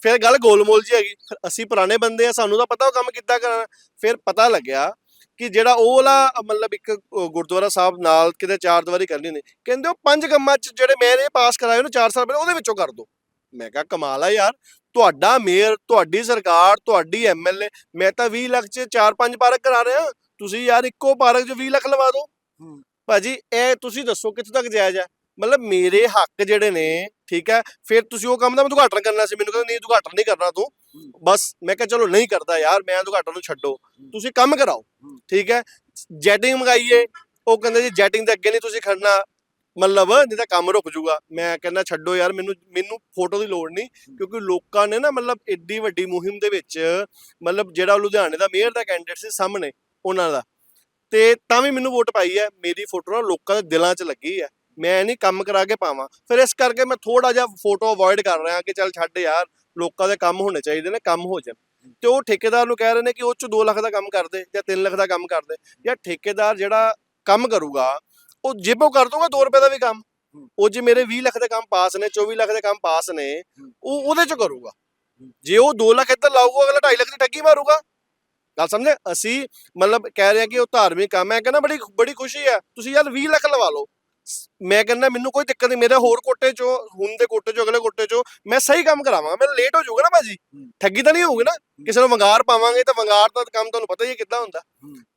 ਫਿਰ ਗੱਲ ਗੋਲਮੋਲ ਜੀ ਹੈਗੀ। ਅਸੀਂ ਪੁਰਾਣੇ ਬੰਦੇ ਆ ਸਾਨੂੰ ਤਾਂ ਪਤਾ ਉਹ ਕੰਮ ਕਿੱਦਾਂ ਕਰਨਾ ਫਿਰ ਪਤਾ ਲੱਗਿਆ ਕਿ ਜਿਹੜਾ ਉਹ ਵਾਲਾ ਮਤਲਬ ਇੱਕ ਗੁਰਦੁਆਰਾ ਸਾਹਿਬ ਨਾਲ ਕਿਤੇ ਚਾਰ ਦੀਵਾਰੀ ਕਰਨੀ ਨੇ ਕਹਿੰਦੇ ਉਹ ਪੰਜ ਕੰਮਾਂ ਚ ਜਿਹੜੇ ਮੇਰੇ ਪਾਸ ਕਰਾਏ ਉਹਨੂੰ 4 ਸਾਲ ਪਹਿਲਾਂ ਉਹਦੇ ਵਿੱਚੋਂ ਕਰ ਦੋ। ਮੈਂ ਕਿਹਾ ਕਮਾਲ ਆ ਯਾਰ। ਤੁਹਾਡਾ ਮੇਅਰ ਤੁਹਾਡੀ ਸਰਕਾਰ ਤੁਹਾਡੀ ਐਮਐਲਏ ਮੈਂ ਤਾਂ 20 ਲੱਖ ਚ 4-5 ਪਾਰਕ ਕਰਾ ਰਿਹਾ। ਤੁਸੀਂ ਯਾਰ ਇੱਕੋ ਪਾਰਕ ਚ 20 ਲੱਖ ਲਵਾ ਦਿਓ ਹੂੰ। ਭਾਜੀ ਇਹ ਤੁਸੀਂ ਦੱਸੋ ਕਿੱਥੋਂ ਤੱਕ ਜਾਇਜ਼ ਹੈ ਮਤਲਬ ਮੇਰੇ ਹੱਕ ਜਿਹੜੇ ਨੇ ਠੀਕ ਹੈ ਫਿਰ ਤੁਸੀਂ ਉਹ ਕੰਮ ਦਾ ਮੈਂ ਉਦਘਾਟਨ ਕਰਨਾ ਸੀ ਮੈਨੂੰ ਕਹਿੰਦੇ ਨਹੀਂ ਉਦਘਾਟਨ ਨਹੀਂ ਕਰਨਾ ਤੂੰ। ਬਸ ਮੈਂ ਕਿਹਾ ਚਲੋ ਨਹੀਂ ਕਰਦਾ ਯਾਰ ਮੈਂ ਉਦਘਾਟਨ ਨੂੰ ਛੱਡੋ। ਤੁਸੀਂ ਕੰਮ ਕਰਾਓ ਠੀਕ ਹੈ ਜੈਟਿੰਗ ਮੰਗਾਈਏ ਉਹ ਕਹਿੰਦੇ ਜੀ ਜੈਟਿੰਗ ਦੇ ਅੱਗੇ ਨਹੀਂ ਤੁਸੀਂ ਖੜਨਾ। ਮਤਲਬ ਨਹੀਂ ਤਾਂ ਕੰਮ ਰੁਕ ਜਾਊਗਾ ਮੈਂ ਕਹਿੰਦਾ ਛੱਡੋ ਯਾਰ ਮੈਨੂੰ ਮੈਨੂੰ ਫੋਟੋ ਦੀ ਲੋੜ ਨਹੀਂ ਕਿਉਂਕਿ ਲੋਕਾਂ ਨੇ ਨਾ ਮਤਲਬ ਏਡੀ ਵੱਡੀ ਮੁਹਿੰਮ ਦੇ ਵਿੱਚ ਮਤਲਬ ਜਿਹੜਾ ਲੁਧਿਆਣੇ ਦਾ ਮੇਅਰ ਦਾ ਕੈਂਡੀਡੇਟ ਸੀ ਸਾਹਮਣੇ ਉਹਨਾਂ ਦਾ। ਤੇ ਤਾਂ ਵੀ ਮੈਨੂੰ ਵੋਟ ਪਾਈ ਹੈ। ਮੇਰੀ ਫੋਟੋ ਨਾ ਲੋਕਾਂ ਦੇ ਦਿਲਾਂ 'ਚ ਲੱਗੀ ਹੈ। ਮੈਂ ਨਹੀਂ ਕੰਮ ਕਰਾ ਕੇ ਪਾਵਾਂ। ਫਿਰ ਇਸ ਕਰਕੇ ਮੈਂ ਥੋੜਾ ਜਿਹਾ ਫੋਟੋ ਅਵੋਇਡ ਕਰ ਰਿਹਾ ਕਿ ਚੱਲ ਛੱਡ ਯਾਰ, ਲੋਕਾਂ ਦੇ ਕੰਮ ਹੋਣੇ ਚਾਹੀਦੇ ਨੇ, ਕੰਮ ਹੋ ਜਾਣ। ਤੇ ਉਹ ਠੇਕੇਦਾਰ ਨੂੰ ਕਹਿ ਰਹੇ ਨੇ ਕਿ ਉਹ ਚ 2 ਲੱਖ ਦਾ ਕੰਮ ਕਰ ਦੇ ਜਾਂ 3 ਲੱਖ ਦਾ ਕੰਮ ਕਰ ਦੇ। ਯਾਰ ਠੇਕੇਦਾਰ ਜਿਹੜਾ ਕੰਮ ਕਰੂਗਾ, ਉਹ ਜੇਬੋਂ ਕਰ ਦੂਗਾ 2 ਰੁਪਏ ਦਾ ਵੀ ਕੰਮ। ਉਹ ਜੇ ਮੇਰੇ 20 ਲੱਖ ਦੇ ਕੰਮ ਪਾਸ ਨੇ 24 ਲੱਖ ਦੇ ਕੰਮ ਪਾਸ ਨੇ, ਉਹ ਉਹਦੇ ਚ ਕਰੂਗਾ। ਜੇ ਉਹ 2 ਲੱਖ ਇੱਧਰ ਲਾਊਗਾ ਅਗਲਾ 2.5 ਲੱਖ ਦੀ ਠੱਗੀ ਮਾਰੂਗਾ। ਗੱਲ ਸਮਝੇ? ਅਸੀਂ ਮਤਲਬ ਕਹਿ ਰਹੇ ਹਾਂ ਕਿ ਉਹ ਧਾਰਮਿਕ ਕੰਮ ਹੈ। ਕਹਿੰਦਾ ਬੜੀ ਬੜੀ ਖੁਸ਼ੀ ਹੈ। ਤੁਸੀਂ ਯਾਰ 20 ਲੱਖ ਲਵਾ ਲਓ। ਮੈਂ ਕਹਿੰਦਾ ਮੈਨੂੰ ਕੋਈ ਦਿੱਕਤ ਨਹੀਂ। ਮੇਰੇ ਹੋਰ ਕੋਟੇ ਚੋਂ ਹੁਣ ਦੇ ਕੋਟੇ ਚੋਂ ਅਗਲੇ ਕੋਟੇ ਚੋਂ ਮੈਂ ਸਹੀ ਕੰਮ ਕਰਾਵਾਂਗਾ। ਮੈਂ ਲੇਟ ਹੋ ਜਾਊਗਾ ਨਾ ਭਾਜੀ। ਠੱਗੀ ਤਾਂ ਨਹੀਂ ਹੋਊਗੀ ਨਾ? ਕਿਸੇ ਨੂੰ ਵੰਗਾਰ ਪਾਵਾਂਗੇ ਤਾਂ ਵੰਗਾਰ ਦਾ ਕੰਮ ਤੁਹਾਨੂੰ ਪਤਾ ਹੀ ਹੈ ਕਿੱਦਾਂ ਹੁੰਦਾ।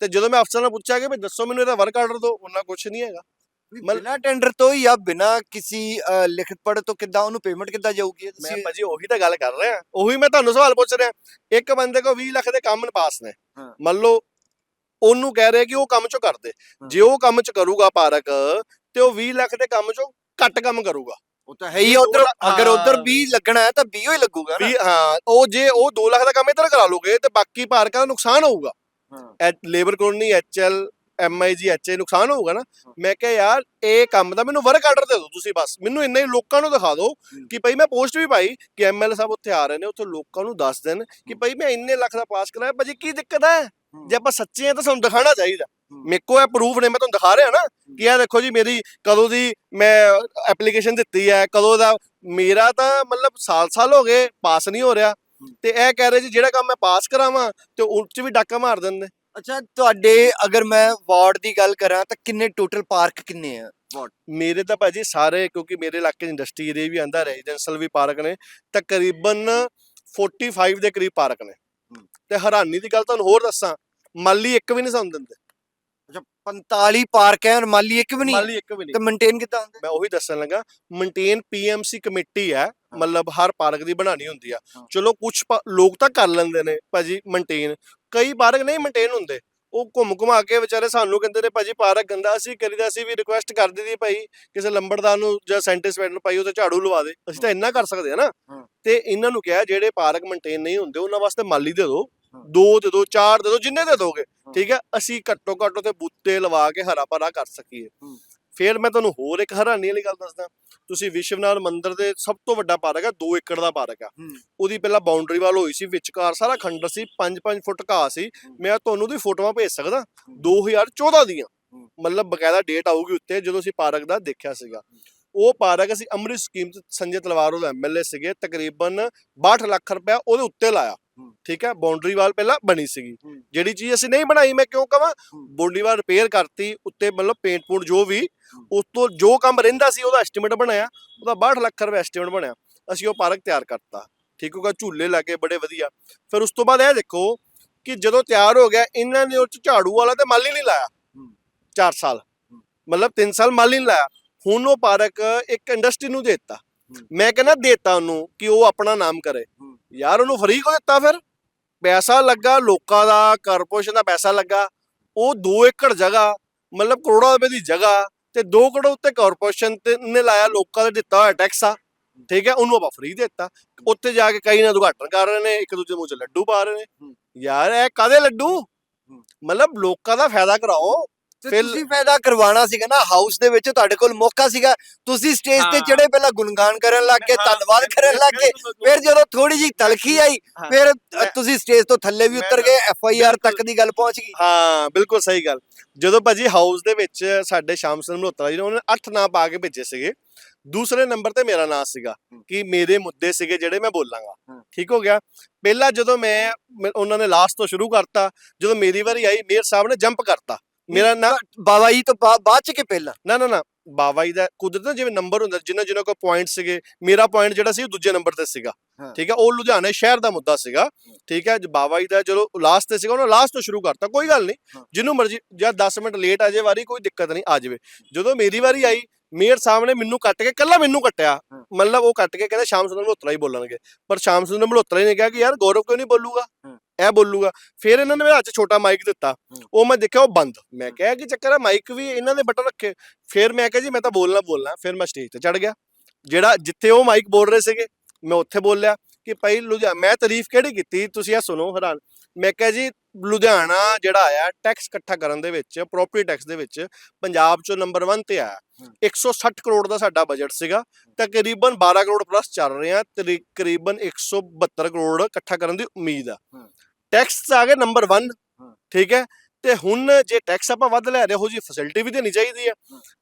ਤੇ ਜਦੋਂ ਮੈਂ ਅਫਸਰ ਨਾਲ ਪੁੱਛਿਆ ਕਿ ਵੀ ਦੱਸੋ ਮੈਨੂੰ ਇਹਦਾ ਵਰਕ ਆਰਡਰ ਦਿਓ ਉਹਨਾਂ ਕੁਝ ਨਹੀਂ ਹੈਗਾ। ਬਿਨਾ ਟੈਂਡਰ ਤੋਂ ਜਾਂ ਬਿਨਾ ਕਿਸੇ ਲਿਖਤ ਪੜ੍ਹ ਤੋਂ ਕਿੱਦਾਂ ਉਹਨੂੰ ਪੇਮੈਂਟ ਕਿੱਦਾਂ ਜਾਊਗੀ ਮੈਂ ਤੁਸੀਂ ਭਾਜੀ ਉਹੀ ਤਾਂ ਗੱਲ ਕਰ ਰਿਹਾ। ਉਹੀ ਮੈਂ ਤੁਹਾਨੂੰ ਸਵਾਲ ਪੁੱਛ ਰਿਹਾ। ਇੱਕ ਬੰਦੇ ਕੋ 20 ਲੱਖ ਦੇ ਕੰਮ ਪਾਸ ਨੇ। ਹਾਂ। ਮੰਨ ਲਓ ਉਹਨੂੰ ਕਹਿ ਰਿਹਾ ਕਿ ਉਹ ਕੰਮ ਚੋਂ ਕਰਦੇ। ਹਾਂ। ਜੇ ਉਹ ਕੰਮ ਚ ਕਰੂਗਾ ਪਾਰਕ ਤੇ ਉਹ 20 ਲੱਖ ਦੇ ਕੰਮ ਚੋਂ ਘੱਟ ਕੰਮ ਕਰੂਗਾ। ਉਹ ਤਾਂ ਹੈ ਹੀ ਦੋ ਉਧਰ ਅਗਰ ਉਧਰ ਹਾਂ। 20 ਲੱਗਣਾ ਹੈ ਤਾਂ 20 ਹੀ ਲੱਗੂਗਾ ਨਾ। ਵੀ ਹਾਂ। ਉਹ ਜੇ ਉਹ 2 ਲੱਖ ਦਾ ਕੰਮ ਇੱਧਰ ਕਰਾ ਲੋਗੇ ਤੇ ਬਾਕੀ ਪਾਰਕਾਂ ਦਾ ਨੁਕਸਾਨ ਹੋਊਗਾ। ਹਾਂ। ਲੇਬਰ ਕਲੋਨੀ ਐਚਐਲ ਐਮਆਈਜੀ ਐਚਏ ਨੁਕਸਾਨ ਹੋਊਗਾ ਨਾ। ਮੈਂ ਕਿਹਾ ਯਾਰ ਇਹ ਕੰਮ ਦਾ ਮੈਨੂੰ ਵਰਕ ਆਰਡਰ ਦੇ ਦਿਓ ਤੁਸੀਂ ਬਸ। ਮੈਨੂੰ ਇੰਨੇ ਹੀ ਲੋਕਾਂ ਨੂੰ ਦਿਖਾ ਦਿਓ ਕਿ ਭਾਈ ਮੈਂ ਪੋਸਟ ਵੀ ਪਾਈ ਕਿ ਐਮਐਲਏ ਸਾਹਿਬ ਉੱਥੇ ਆ ਰਹੇ ਨੇ ਉੱਥੇ ਲੋਕਾਂ ਨੂੰ ਦੱਸ ਦੇਣ ਕਿ ਭਾਈ ਮੈਂ ਇੰਨੇ ਲੱਖ ਦਾ ਪਾਸ ਕਰਾਇਆ। ਭਾਜੀ ਕੀ ਦਿੱਕਤ ਹੈ? ਜੇ ਆਪਾਂ ਸੱਚੇ ਆ ਤਾਂ ਸਾਨੂੰ ਦਿਖਾਣਾ ਚਾਹੀਦਾ। ਮੇਰੇ ਕੋਲ ਇਹ ਪ੍ਰੂਫ ਨੇ ਮੈਂ ਤੁਹਾਨੂੰ ਦਿਖਾ ਰਿਹਾ ਨਾ ਕਿ ਇਹ ਦੇਖੋ ਜੀ ਮੇਰੀ ਕਦੋਂ ਦੀ ਮੈਂ ਐਪਲੀਕੇਸ਼ਨ ਦਿੱਤੀ ਹੈ ਕਦੋਂ ਦਾ ਮੇਰਾ ਤਾਂ ਮਤਲਬ ਸਾਲ-ਸਾਲ ਹੋ ਗਏ ਪਾਸ ਨਹੀਂ ਹੋ ਰਿਹਾ। ਤੇ ਇਹ ਕਹਿ ਰਹੇ ਜੀ ਜਿਹੜਾ ਕੰਮ ਮੈਂ ਪਾਸ ਕਰਾਵਾਂ ਤੇ ਉਹ 'ਚ ਵੀ ਡਾਕਾ ਮਾਰ ਦਿੰਦੇ। ਅੱਛਾ ਤੁਹਾਡੇ ਅਗਰ ਮੈਂ ਵਾਰਡ ਦੀ ਗੱਲ ਕਰਾਂ ਤਾਂ ਕਿੰਨੇ ਟੋਟਲ ਪਾਰਕ ਕਿੰਨੇ ਆ? ਵਾਰਡ। ਮੇਰੇ ਤਾਂ ਭਾਜੀ ਸਾਰੇ ਕਿਉਂਕਿ ਮੇਰੇ ਇਲਾਕੇ 'ਚ ਇੰਡਸਟਰੀ ਏਰੀਆ ਵੀ ਆਂਦਾ ਰੈਜ਼ੀਡੈਂਸ਼ੀਅਲ ਵੀ ਪਾਰਕ ਨੇ ਤਕਰੀਬਨ 45 ਦੇ ਕਰੀਬ ਪਾਰਕ ਨੇ। ਤੇ ਹੈਰਾਨੀ ਦੀ ਗੱਲ ਤੁਹਾਨੂੰ ਹੋਰ ਦੱਸਾਂ ਮਾਲੀ ਇੱਕ ਵੀ ਨਹੀਂ ਸਾਨੂੰ ਦਿੰਦੇ। ਅੱਛਾ 45 ਪਾਰਕ ਹੈ ਔਰ ਮਾਲੀ ਇੱਕ ਵੀ ਨਹੀਂ ਮਾਲੀ ਇੱਕ ਵੀ ਨਹੀਂ ਤੇ ਮੇਨਟੇਨ ਕਿੱਦਾਂ ਹੁੰਦਾ? ਮੈਂ ਉਹੀ ਦੱਸਣ ਲੱਗਾ ਮੇਨਟੇਨ ਪੀਐਮਸੀ ਕਮੇਟੀ ਹੈ ਮਤਲਬ ਹਰ ਪਾਰਕ ਦੀ ਬਣਾਣੀ ਹੁੰਦੀ ਆ। ਚਲੋ ਕੁਝ ਲੋਕ ਤਾਂ ਕਰ ਲੈਂਦੇ ਨੇ ਭਾਜੀ ਮੇਨਟੇਨ ਕਈ ਪਾਰਕ ਨਹੀਂ ਮੇਨਟੇਨ ਹੁੰਦੇ ਉਹ ਘੁੰਮ ਘੁਮਾ ਕੇ ਵਿਚਾਰੇ ਸਾਨੂੰ ਕਹਿੰਦੇ ਨੇ ਭਾਜੀ ਪਾਰਕ ਗੰਦਾ ਅਸੀਂ ਕਰੀਦਾ ਅਸੀਂ ਵੀ ਰਿਕੁਐਸਟ ਕਰ ਦਿੱਤੀ ਭਾਈ ਕਿਸੇ ਲੰਬੜਦਾਰ ਨੂੰ ਜਾਂ ਸੈਂਟਿਸਟ ਨੂੰ ਭਾਈ ਉਹ ਤੇ ਝਾੜੂ ਲਵਾ ਦੇ ਅਸੀਂ ਤਾਂ ਇੰਨਾ ਕਰ ਸਕਦੇ ਆ ਨਾ। ਤੇ ਇਹਨਾਂ ਨੂੰ ਕਿਹਾ ਜਿਹੜੇ ਪਾਰਕ ਮੇਨਟੇਨ ਨਹੀਂ ਹੁੰਦੇ ਉਹਨਾਂ ਵਾਸਤੇ ਮਾਲੀ ਦੇ ਦਿਓ। ਦੋ ਦੇ ਦਿਓ ਚਾਰ ਦੇ ਦਿਓ ਜਿੰਨੇ ਦੇ ਦੋਗੇ। ਠੀਕ ਹੈ ਅਸੀਂ ਘੱਟੋ ਘੱਟ ਤੇ ਬੂਟੇ ਲਵਾ ਕੇ ਹਰਾ ਭਰਾ ਕਰ ਸਕੀਏ। ਫਿਰ ਮੈਂ ਤੁਹਾਨੂੰ ਹੋਰ ਇੱਕ ਹੈਰਾਨੀ ਵਾਲੀ ਗੱਲ ਦੱਸਦਾ ਤੁਸੀਂ ਵਿਸ਼ਵਨਾਥ ਮੰਦਿਰ ਦੇ ਸਭ ਤੋਂ ਵੱਡਾ ਪਾਰਕ ਹੈ 2 ਏਕੜ ਦਾ ਪਾਰਕ ਹੂੰ। ਉਹਦੀ ਪਹਿਲਾਂ ਬਾਉਂਡਰੀ ਵਾਲ ਹੋਈ ਸੀ ਵਿਚਕਾਰ ਸਾਰਾ ਖੰਡਰ ਸੀ 5-5 ਫੁੱਟ ਘਾਹ ਸੀ ਮੈਂ ਤੁਹਾਨੂੰ ਉਹਦੀ ਫੋਟੋਆਂ ਭੇਜ ਸਕਦਾ 2014 ਦੀਆਂ। ਮਤਲਬ ਬਕਾਇਦਾ ਡੇਟ ਆਊਗੀ ਉੱਤੇ ਜਦੋਂ ਅਸੀਂ ਪਾਰਕ ਦਾ ਦੇਖਿਆ ਸੀਗਾ ਉਹ ਪਾਰਕ ਅਸੀਂ ਅੰਮ੍ਰਿਤ ਸਕੀਮ ਸੰਜੇ ਤਲਵਾਰ ਉਹਦਾ ਐਮਐਲਏ ਸੀਗੇ ਤਕਰੀਬਨ 62 ਲੱਖ ਰੁਪਇਆ ਉਹਦੇ ਉੱਤੇ ਲਾਇਆ। ਠੀਕ ਹੈ ਬਾਉਂਡਰੀ ਵਾਲ ਪਹਿਲਾਂ ਬਣੀ ਸੀਗੀ। ਹੂੰ। ਜਿਹੜੀ ਚੀਜ਼ ਅਸੀਂ ਨਹੀਂ ਬਣਾਈ ਮੈਂ ਕਿਉਂ ਕਹਾਂ ਹੂੰ। ਬਾਉਂਡਰੀ ਵਾਲ ਰਿਪੇਅਰ ਕਰਤੀ ਉੱਤੇ ਮਤਲਬ ਪੇਂਟ ਪੂੰਟ ਜੋ ਵੀ ਉਸ ਤੋਂ ਜੋ ਕੰਮ ਰਹਿੰਦਾ ਸੀ ਉਹਦਾ ਐਸਟੀਮੇਟ ਬਣਾਇਆ ਉਹਦਾ 62 ਲੱਖ ਰੁਪਏ ਐਸਟੀਮੇਟ ਬਣਿਆ। ਅਸੀਂ ਉਹ ਪਾਰਕ ਤਿਆਰ ਕਰਤਾ। ਠੀਕ ਹੋਗਾ ਝੂਲੇ ਲੱਗੇ ਬੜੇ ਵਧੀਆ। ਫਿਰ ਉਸ ਤੋਂ ਬਾਅਦ ਇਹ ਦੇਖੋ ਕਿ ਜਦੋਂ ਤਿਆਰ ਹੋ ਗਿਆ ਇਹਨਾਂ ਨੇ ਉਹ ਝਾੜੂ ਵਾਲਾ ਤੇ ਮਾਲੀ ਨਹੀਂ ਲਾਇਆ। 4 ਸਾਲ। ਮਤਲਬ 3 ਸਾਲ ਮਾਲੀ ਨਹੀਂ ਲਾਇਆ। ਹੁਣ ਉਹ ਪਾਰਕ ਇੱਕ ਇੰਡਸਟਰੀ ਨੂੰ ਦੇ ਦਿੱਤਾ। ਮੈਂ ਕਹਿੰਦਾ ਦੇਤਾ ਉਹਨੂੰ ਕਿ ਉਹ ਆਪਣਾ ਨਾਮ ਕਰੇ। ਯਾਰ ਉਹਨੂੰ ਫਰੀ ਕੋ ਦਿੱਤਾ ਫਿਰ? ਪੈਸਾ ਲੱਗਾ ਲੋਕਾਂ ਦਾ ਕਾਰਪੋਰੇਸ਼ਨ ਦਾ ਪੈਸਾ ਲੱਗਾ। ਉਹ 2 ਏਕੜ ਜਗ੍ਹਾ ਮਤਲਬ ਕਰੋੜਾਂ ਰੁਪਏ ਦੀ ਜਗ੍ਹਾ ਤੇ 2 ਕਰੋੜ ਉੱਤੇ ਕਾਰਪੋਰੇਸ਼ਨ ਤੇ ਨੇ ਲਾਇਆ ਲੋਕਾਂ ਦਾ ਦਿੱਤਾ ਹੋਇਆ ਟੈਕਸ ਆ। ਠੀਕ ਹੈ ਉਹਨੂੰ ਆਪਾਂ ਫ੍ਰੀ ਦਿੱਤਾ। ਉੱਤੇ ਜਾ ਕੇ ਕਈ ਨਾ ਉਦਘਾਟਨ ਕਰ ਰਹੇ ਨੇ ਇੱਕ ਦੂਜੇ ਮੂੰਹ 'ਚ ਲੱਡੂ ਪਾ ਰਹੇ ਨੇ। ਯਾਰ ਇਹ ਕਾਦੇ ਲੱਡੂ? ਮਤਲਬ ਲੋਕਾਂ ਦਾ ਫਾਇਦਾ ਕਰਾਓ। ਫਿਰ- ਤੁਸੀਂ ਫਾਇਦਾ ਕਰਵਾਉਣਾ ਸੀਗਾ ਨਾ ਹਾਊਸ ਦੇ ਵਿੱਚ ਤੁਹਾਡੇ ਕੋਲ ਮੌਕਾ ਸੀਗਾ ਤੁਸੀਂ ਸਟੇਜ ਤੇ। ਚੜੇ ਪਹਿਲਾਂ ਗੁਣਗਾਨ ਕਰਨ ਲੱਗ ਗਏ ਧੰਨਵਾਦ ਕਰਨ ਲੱਗ ਗਏ ਫਿਰ ਜਦੋਂ ਥੋੜੀ ਜਿਹੀ ਤਲਖੀ ਆਈ। ਫਿਰ ਤੁਸੀਂ ਸਟੇਜ ਤੋਂ ਥੱਲੇ ਵੀ ਉਤਰ ਗਏ ਐਫ ਆਈ ਆਰ ਤੱਕ। ਦੀ ਗੱਲ ਪਹੁੰਚ ਗਈ ਹਾਂ ਬਿਲਕੁਲ ਸਹੀ ਗੱਲ ਜਦੋਂ ਭਾਜੀ ਹਾਊਸ ਦੇ ਵਿੱਚ ਸਾਡੇ ਸ਼ਾਮ ਸਿੰਘ ਮਲਹੋਤਰਾ ਜੀ ਨੇ ਉਹਨੇ 8 ਨਾਂ ਪਾ ਕੇ ਭੇਜੇ ਸੀਗੇ ਦੂਸਰੇ ਨੰਬਰ ਤੇ ਮੇਰਾ ਨਾਂ ਸੀਗਾ। ਕਿ ਮੇਰੇ ਮੁੱਦੇ ਸੀਗੇ ਜਿਹੜੇ ਮੈਂ ਬੋਲਾਂਗਾ। ਠੀਕ ਹੋ ਗਿਆ ਪਹਿਲਾਂ ਜਦੋਂ ਮੈਂ ਮੈਂ- ਉਹਨਾਂ ਨੇ ਲਾਸਟ ਤੋਂ ਸ਼ੁਰੂ ਕਰਤਾ ਜਦੋਂ ਮੇਰੀ ਵਾਰੀ ਆਈ ਮੇਅਰ ਸਾਹਿਬ ਨੇ ਜੰਪ ਕਰਤਾ ਮੇਰਾ ਨਾਂ ਬਾਬਾ ਜੀ ਤੋਂ ਬਾ- ਬਾਅਦ ਚ ਕਿ ਪਹਿਲਾਂ? ਨਾ ਨਾ ਨਾ ਬਾਬਾ ਜੀ ਦਾ ਕੁਦਰਤ ਨਾ ਜਿਵੇਂ ਨੰਬਰ ਹੁੰਦਾ ਜਿੰਨਾ ਜਿੰਨਾ ਕੋਲ ਪੁਆਇੰਟ ਸੀਗੇ ਮੇਰਾ ਪੁਆਇੰਟ ਜਿਹੜਾ ਸੀ ਉਹ ਦੂਜੇ ਨੰਬਰ ਤੇ ਸੀਗਾ। ਹਾਂ। ਠੀਕ ਹੈ ਉਹ ਲੁਧਿਆਣੇ ਸ਼ਹਿਰ ਦਾ ਮੁੱਦਾ ਸੀਗਾ। ਠੀਕ ਹੈ ਜ- ਬਾਬਾ ਜੀ ਦਾ ਜਦੋਂ ਲਾਸਟ ਤੇ ਸੀਗਾ ਉਹਨਾਂ ਲਾਸਟ ਤੋਂ ਸ਼ੁਰੂ ਕਰਤਾ ਕੋਈ ਗੱਲ ਨਹੀਂ। ਹਾਂ। ਜਿਹਨੂੰ ਮਰਜ਼ੀ ਜਾਂ 10 ਮਿੰਟ ਲੇਟ ਆ ਜੇ ਵਾਰੀ ਕੋਈ ਦਿੱਕਤ ਨਹੀਂ ਆ ਜਾਵੇ। ਜਦੋਂ ਮੇਰੀ ਵਾਰੀ ਆਈ ਮੇਅਰ ਸਾਹਿਬ ਨੇ ਮੈਨੂੰ ਕੱਟ ਕੇ ਕੱਲਾ ਮੈਨੂੰ ਕੱਟਿਆ। ਹਾਂ। ਮਤਲਬ ਉਹ ਕੱਟ ਕੇ ਕਹਿੰਦੇ ਸ਼ਾਮ ਸੁੰਦਰ ਮਲਹੋਤਰਾ ਹੀ ਬੋਲਣਗੇ। ਪਰ ਸ਼ਾਮ ਸੁੰਦਰ ਮਲਹੋਤਰਾ ਹੀ ਨੇ ਕਿਹਾ ਕਿ ਯਾਰ ਗੌਰਵ ਕਿਉਂ ਨਹੀਂ ਬੋਲੂਗਾ? ਹਾਂ। ਇਹ ਬੋਲੂਗਾ। ਫਿਰ ਇਹਨਾਂ ਨੇ ਮੇਰੇ ਹੱਥ 'ਚ ਛੋਟਾ ਮਾਈਕ ਦਿੱਤਾ। ਉਹ ਮੈਂ ਦੇਖਿਆ ਉਹ ਬੰਦ। ਮੈਂ ਕਿਹਾ ਕਿ ਚੱਕਰ ਹੈ ਮਾਈਕ ਵੀ ਇਹਨਾਂ ਦੇ ਬਟਨ ਰੱਖੇ। ਫਿਰ ਮੈਂ ਕਿਹਾ ਜੀ ਮੈਂ ਤਾਂ ਬੋਲਣਾ ਬੋਲਣਾ। ਫਿਰ ਮੈਂ ਸਟੇਜ ਤੇ ਚੜ ਗਿਆ। ਜਿਹੜਾ ਜਿੱਥੇ ਉਹ ਮਾਈਕ ਬੋਲ ਰਹੇ ਸੀਗੇ ਮੈਂ ਉੱਥੇ ਬੋਲਿਆ ਕਿ ਭਾਈ ਲੁਧਿਆਣਾ ਮੈਂ ਤਾਰੀਫ ਕਿਹੜੀ ਕੀਤੀ? ਤੁਸੀਂ ਇਹ ਸੁਣੋ ਹੈਰਾਨ। ਮੈਂ ਕਿਹਾ ਜੀ ਲੁਧਿਆਣਾ ਜਿਹੜਾ ਆਇਆ ਟੈਕਸ ਇਕੱਠਾ ਕਰਨ ਦੇ ਵਿੱਚ ਪ੍ਰੋਪਰਟੀ ਟੈਕਸ ਦੇ ਵਿੱਚ ਪੰਜਾਬ ਚੋਂ ਨੰਬਰ 1 ਤੇ ਆਇਆ। ਹੂੰ। 160 ਕਰੋੜ ਦਾ ਸਾਡਾ ਬਜਟ ਸੀਗਾ। ਤਕਰੀਬਨ 12 ਕਰੋੜ ਪਲੱਸ ਚੱਲ ਰਹੇ। ਆ ਤਕਰੀਬਨ 172 ਕਰੋੜ ਇਕੱਠਾ ਕਰਨ ਦੀ ਉਮੀਦ ਆ। ਟੈਕਸ ਆ ਗਏ ਨੰਬਰ 1 ਹੂੰ। ਠੀਕ ਹੈ ਤੇ ਹੁਣ ਜੇ ਟੈਕਸ ਆਪਾਂ ਵੱਧ ਲੈ ਰਹੇ ਹੋ ਜੀ ਫੈਸਿਲਿਟੀ ਵੀ ਦੇਣੀ ਚਾਹੀਦੀ ਹੈ।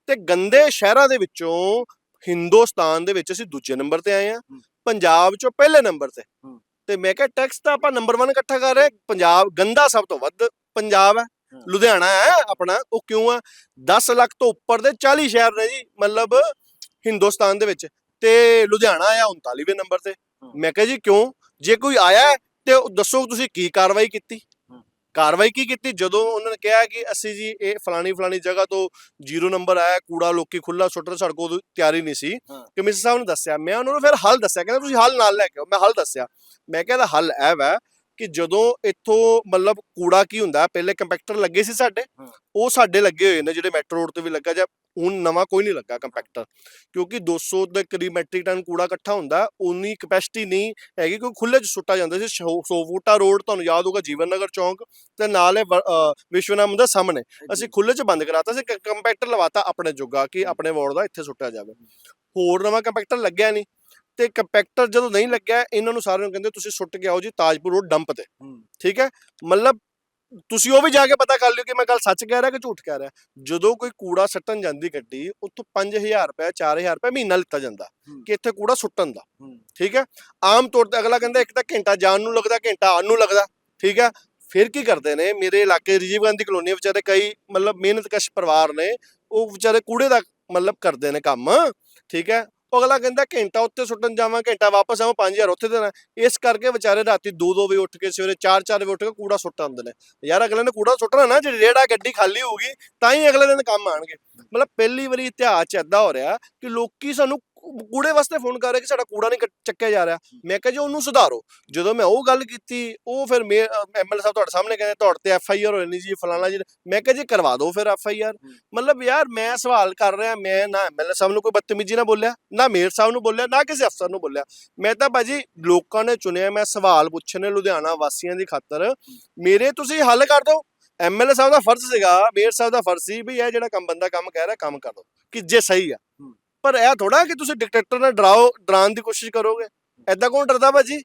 ਤੇ ਗੰਦੇ ਸ਼ਹਿਰਾਂ ਦੇ ਵਿੱਚੋਂ ਹਿੰਦੁਸਤਾਨ ਦੇ ਵਿੱਚ ਅਸੀਂ ਦੂਜੇ ਨੰਬਰ ਤੇ ਆਏ ਆ। ਪੰਜਾਬ ਚੋਂ ਪਹਿਲੇ ਨੰਬਰ ਤੇ। ਤੇ ਮੈਂ ਕਿਹਾ ਟੈਕਸ ਤਾਂ ਆਪਾਂ ਨੰਬਰ 1 ਇਕੱਠਾ ਕਰ ਰਹੇ ਪੰਜਾਬ ਗੰਦਾ ਸਭ ਤੋਂ ਵੱਧ ਪੰਜਾਬ ਹੈ। ਲੁਧਿਆਣਾ ਹੈ ਆਪਣਾ ਉਹ ਕਿਉਂ ਆ 10 ਲੱਖ ਤੋਂ ਉੱਪਰ ਦੇ 40 ਸ਼ਹਿਰ ਨੇ ਜੀ ਮਤਲਬ ਹਿੰਦੁਸਤਾਨ ਦੇ ਵਿੱਚ ਤੇ ਲੁਧਿਆਣਾ ਆਇਆ 39ਵੇਂ ਨੰਬਰ ਤੇ। ਮੈਂ ਕਿਹਾ ਜੀ ਕਿਉਂ ਜੇ ਕੋਈ ਆਇਆ ਤੇ ਉਹ ਦੱਸੋ ਤੁਸੀਂ ਕੀ ਕਾਰਵਾਈ ਕੀਤੀ। ਕਾਰਵਾਈ ਕੀ ਕੀਤੀ? ਜਦੋਂ ਉਹਨਾਂ ਨੇ ਕਿਹਾ ਕਿ ਅਸੀਂ ਜੀ ਇਹ ਫਲਾਣੀ ਫਲਾਣੀ ਜਗ੍ਹਾ ਤੋਂ ਜ਼ੀਰੋ ਨੰਬਰ ਆਇਆ ਕੂੜਾ ਲੋਕੀ ਖੁੱਲਾ ਸੁੱਟ ਰਹੇ ਸਾਡੇ ਕੋਲ ਤਿਆਰੀ ਨਹੀਂ ਸੀ। ਕਮਿਸ਼ਨਰ ਸਾਹਿਬ ਨੇ ਦੱਸਿਆ। ਮੈਂ ਉਹਨਾਂ ਨੂੰ ਫਿਰ ਹੱਲ ਦੱਸਿਆ ਕਹਿੰਦਾ ਤੁਸੀਂ ਹੱਲ ਨਾਲ ਲੈ ਕੇ ਆਓ। ਮੈਂ ਹੱਲ ਦੱਸਿਆ। ਮੈਂ ਕਿਹਾ ਇਹਦਾ ਹੱਲ ਇਹ ਵਾ ਕਿ ਜਦੋਂ ਇੱਥੋਂ ਮਤਲਬ ਕੂੜਾ ਕੀ ਹੁੰਦਾ ਪਹਿਲੇ ਕੰਪੈਕਟਰ ਲੱਗੇ ਸੀ ਸਾਡੇ ਹਾਂ। ਉਹ ਸਾਡੇ ਲੱਗੇ ਹੋਏ ਨੇ ਜਿਹੜੇ ਮੈਟਰੋ ਰੋਡ ਤੇ ਵੀ ਲੱਗਾ ਜਾਂ ਹੁਣ ਨਵਾਂ ਕੋਈ ਨਹੀਂ ਲੱਗਾ ਕੰਪੈਕਟਰ ਕਿਉਂਕਿ 200 ਦੇ ਕਰੀਬ ਮੈਟ੍ਰਿਕ ਟਨ ਕੂੜਾ ਇਕੱਠਾ ਹੁੰਦਾ ਉਨੀ ਕਪੈਸਿਟੀ ਨਹੀਂ ਹੈਗੀ ਕਿਉਂਕਿ ਖੁੱਲੇ ਚ ਸੁੱਟਾ ਜਾਂਦਾ ਸੀ 100 ਫੁੱਟਾ ਰੋਡ ਤੁਹਾਨੂੰ ਯਾਦ ਹੋਊਗਾ ਜੀਵਨ ਨਗਰ ਚੌਂਕ ਤੇ ਨਾਲ ਅ, ਵਿਸ਼ਵਨਾਮ ਦਾ ਸਾਹਮਣੇ। ਅਸੀਂ ਖੁੱਲੇ ਚ ਬੰਦ ਕਰਾਤਾ ਸੀ ਕੰਪੈਕਟਰ ਲਵਾਤਾ ਆਪਣੇ ਜੋਗਾ ਕਿ ਆਪਣੇ ਵਾਰਡ ਦਾ ਇੱਥੇ ਸੁੱਟਿਆ ਜਾਵੇ। ਹੋਰ ਨਵਾਂ ਕੰਪੈਕਟਰ ਲੱਗਿਆ ਨਹੀਂ ਤੇ ਕੰਪੈਕਟਰ ਜਦੋਂ ਨਹੀਂ ਲੱਗਿਆ ਇਹਨਾਂ ਨੂੰ ਸਾਰਿਆਂ ਨੂੰ ਕਹਿੰਦੇ ਤੁਸੀਂ ਸੁੱਟ ਕੇ ਆਓ ਜੀ ਤਾਜਪੁਰ ਰੋਡ ਡੰਪ ਤੇ। ਠੀਕ ਹੈ? ਮਤਲਬ ਤੁਸੀਂ ਉਹ ਵੀ ਜਾ ਕੇ ਪਤਾ ਕਰ ਲਿਓ ਕਿ ਮੈਂ ਗੱਲ ਸੱਚ ਕਹਿ ਰਿਹਾ ਕਿ ਝੂਠ ਕਹਿ ਰਿਹਾ। ਜਦੋਂ ਕੋਈ ਕੂੜਾ ਸੱਟਣ ਜਾਂਦੀ ਗੱਡੀ ਉੱਥੋਂ 5000 ਰੁਪਏ 4000 ਰੁਪਏ ਮਹੀਨਾ ਲਿੱਤਾ ਜਾਂਦਾ। ਕਿ ਇੱਥੇ ਕੂੜਾ ਸੁੱਟਣ ਦਾ। ਠੀਕ ਹੈ? ਆਮ ਤੌਰ ਤੇ ਅਗਲਾ ਕਹਿੰਦਾ ਇੱਕ ਤਾਂ ਘੰਟਾ ਜਾਣ ਨੂੰ ਲੱਗਦਾ ਘੰਟਾ ਆਉਣ ਨੂੰ ਲੱਗਦਾ। ਠੀਕ ਹੈ? ਫਿਰ ਕੀ ਕਰਦੇ ਨੇ? ਮੇਰੇ ਇਲਾਕੇ ਰਾਜੀਵ ਗਾਂਧੀ ਕਲੋਨੀ ਵਿਚਾਰੇ ਕਈ ਮਤਲਬ ਮਿਹਨਤਕਸ਼ ਪਰਿਵਾਰ ਨੇ ਉਹ ਵਿਚਾਰੇ ਕੂੜੇ ਦਾ ਮਤਲਬ ਕਰਦੇ ਨੇ ਕੰਮ। ਠੀਕ ਹੈ? ਉਹ ਅਗਲਾ ਕਹਿੰਦਾ ਘੰਟਾ ਉੱਤੇ ਸੁੱਟਣ ਜਾਵਾਂ, ਘੰਟਾ ਵਾਪਸ ਆਵਾਂ 5000 ਉੱਥੇ ਦੇਣਾ। ਇਸ ਕਰਕੇ ਵਿਚਾਰੇ ਰਾਤੀ 2-2 ਵਜੇ ਉੱਠ ਕੇ ਸਵੇਰੇ 4-4 ਵਜੇ ਉੱਠ ਕੇ ਕੂੜਾ ਸੁੱਟ ਆਉਂਦੇ ਨੇ। ਯਾਰ ਅਗਲੇ ਨੇ ਕੂੜਾ ਸੁੱਟਣਾ ਨਾ, ਜਿਹੜੀ ਰੇੜਾ ਗੱਡੀ ਖਾਲੀ ਹੋਊਗੀ, ਤਾਂ ਹੀ ਅਗਲੇ ਦਿਨ ਕੰਮ ਆਣਗੇ। ਮਤਲਬ ਪਹਿਲੀ ਵਾਰੀ ਇਤਿਹਾਸ ਚ ਏਦਾਂ ਹੋ ਰਿਹਾ ਕਿ ਲੋਕੀ ਸਾਨੂੰ ਕੂੜੇ ਵਾਸਤੇ ਫੋਨ ਕਰ ਰਹੇ ਕਿ ਸਾਡਾ ਕੂੜਾ ਨਹੀਂ ਕੱਟ- ਚੱਕਿਆ ਜਾ ਰਿਹਾ। ਮੈਂ ਕਿਹਾ ਜੀ ਉਹਨੂੰ ਸੁਧਾਰੋ। ਜਦੋਂ ਮੈਂ ਉਹ ਗੱਲ ਕੀਤੀ ਉਹ ਫਿਰ ਐਮਐਲ ਸਾਹਿਬ ਤੁਹਾਡੇ ਸਾਹਮਣੇ ਕਹਿੰਦੇ ਤੁਹਾਡੇ ਤੇ ਐਫ ਆਈ ਆਰ ਹੋਣੀ ਜੀ ਫਲਾਣਾ ਜੀ। ਮੈਂ ਕਿਹਾ ਜੀ ਕਰਵਾ ਦਿਓ ਫਿਰ ਐਫ ਆਈ ਆਰ। ਮਤਲਬ ਯਾਰ ਮੈਂ ਸਵਾਲ ਕਰ ਰਿਹਾ ਮੈਂ ਨਾ ਐਮਐਲ ਸਾਹਿਬ ਨੂੰ ਕੋਈ ਬਦਤਮੀਜ਼ੀ ਨਾ ਬੋਲਿਆ ਨਾ ਮੇਅਰ ਸਾਹਿਬ ਨੂੰ ਬੋਲਿਆ ਨਾ ਕਿਸੇ ਅਫਸਰ ਨੂੰ ਬੋਲਿਆ। ਮੈਂ ਤਾਂ ਭਾਜੀ ਲੋਕਾਂ ਨੇ ਚੁਣਿਆ ਮੈਂ ਸਵਾਲ ਪੁੱਛਣੇ ਲੁਧਿਆਣਾ ਵਾਸੀਆਂ ਦੀ ਖਾਤਰ। ਮੇਰੇ ਤੁਸੀਂ ਹੱਲ ਕਰ ਦਿਓ। ਐਮਐਲਏ ਸਾਹਿਬ ਦਾ ਫਰਜ਼ ਸੀਗਾ ਮੇਅਰ ਸਾਹਿਬ ਦਾ ਫਰਜ਼ ਸੀ ਵੀ ਇਹ ਜਿਹੜਾ ਕੰਮ ਬੰਦਾ ਕੰਮ ਕਹਿ ਰਿਹਾ ਕੰਮ ਕਰ ਦਿਓ। ਕਿ ਜੇ ਸਹੀ ਆ। ਪਰ ਇਹ ਥੋੜਾ ਕਿ ਤੁਸੀਂ ਡਿਕਟੇਟਰ ਨਾਲ ਡਰਾਓ, ਡਰਾਉਣ ਦੀ ਕੋਸ਼ਿਸ਼ ਕਰੋਗੇ। ਐਦਾਂ ਕੌਣ ਡਰਦਾ ਭਾਜੀ?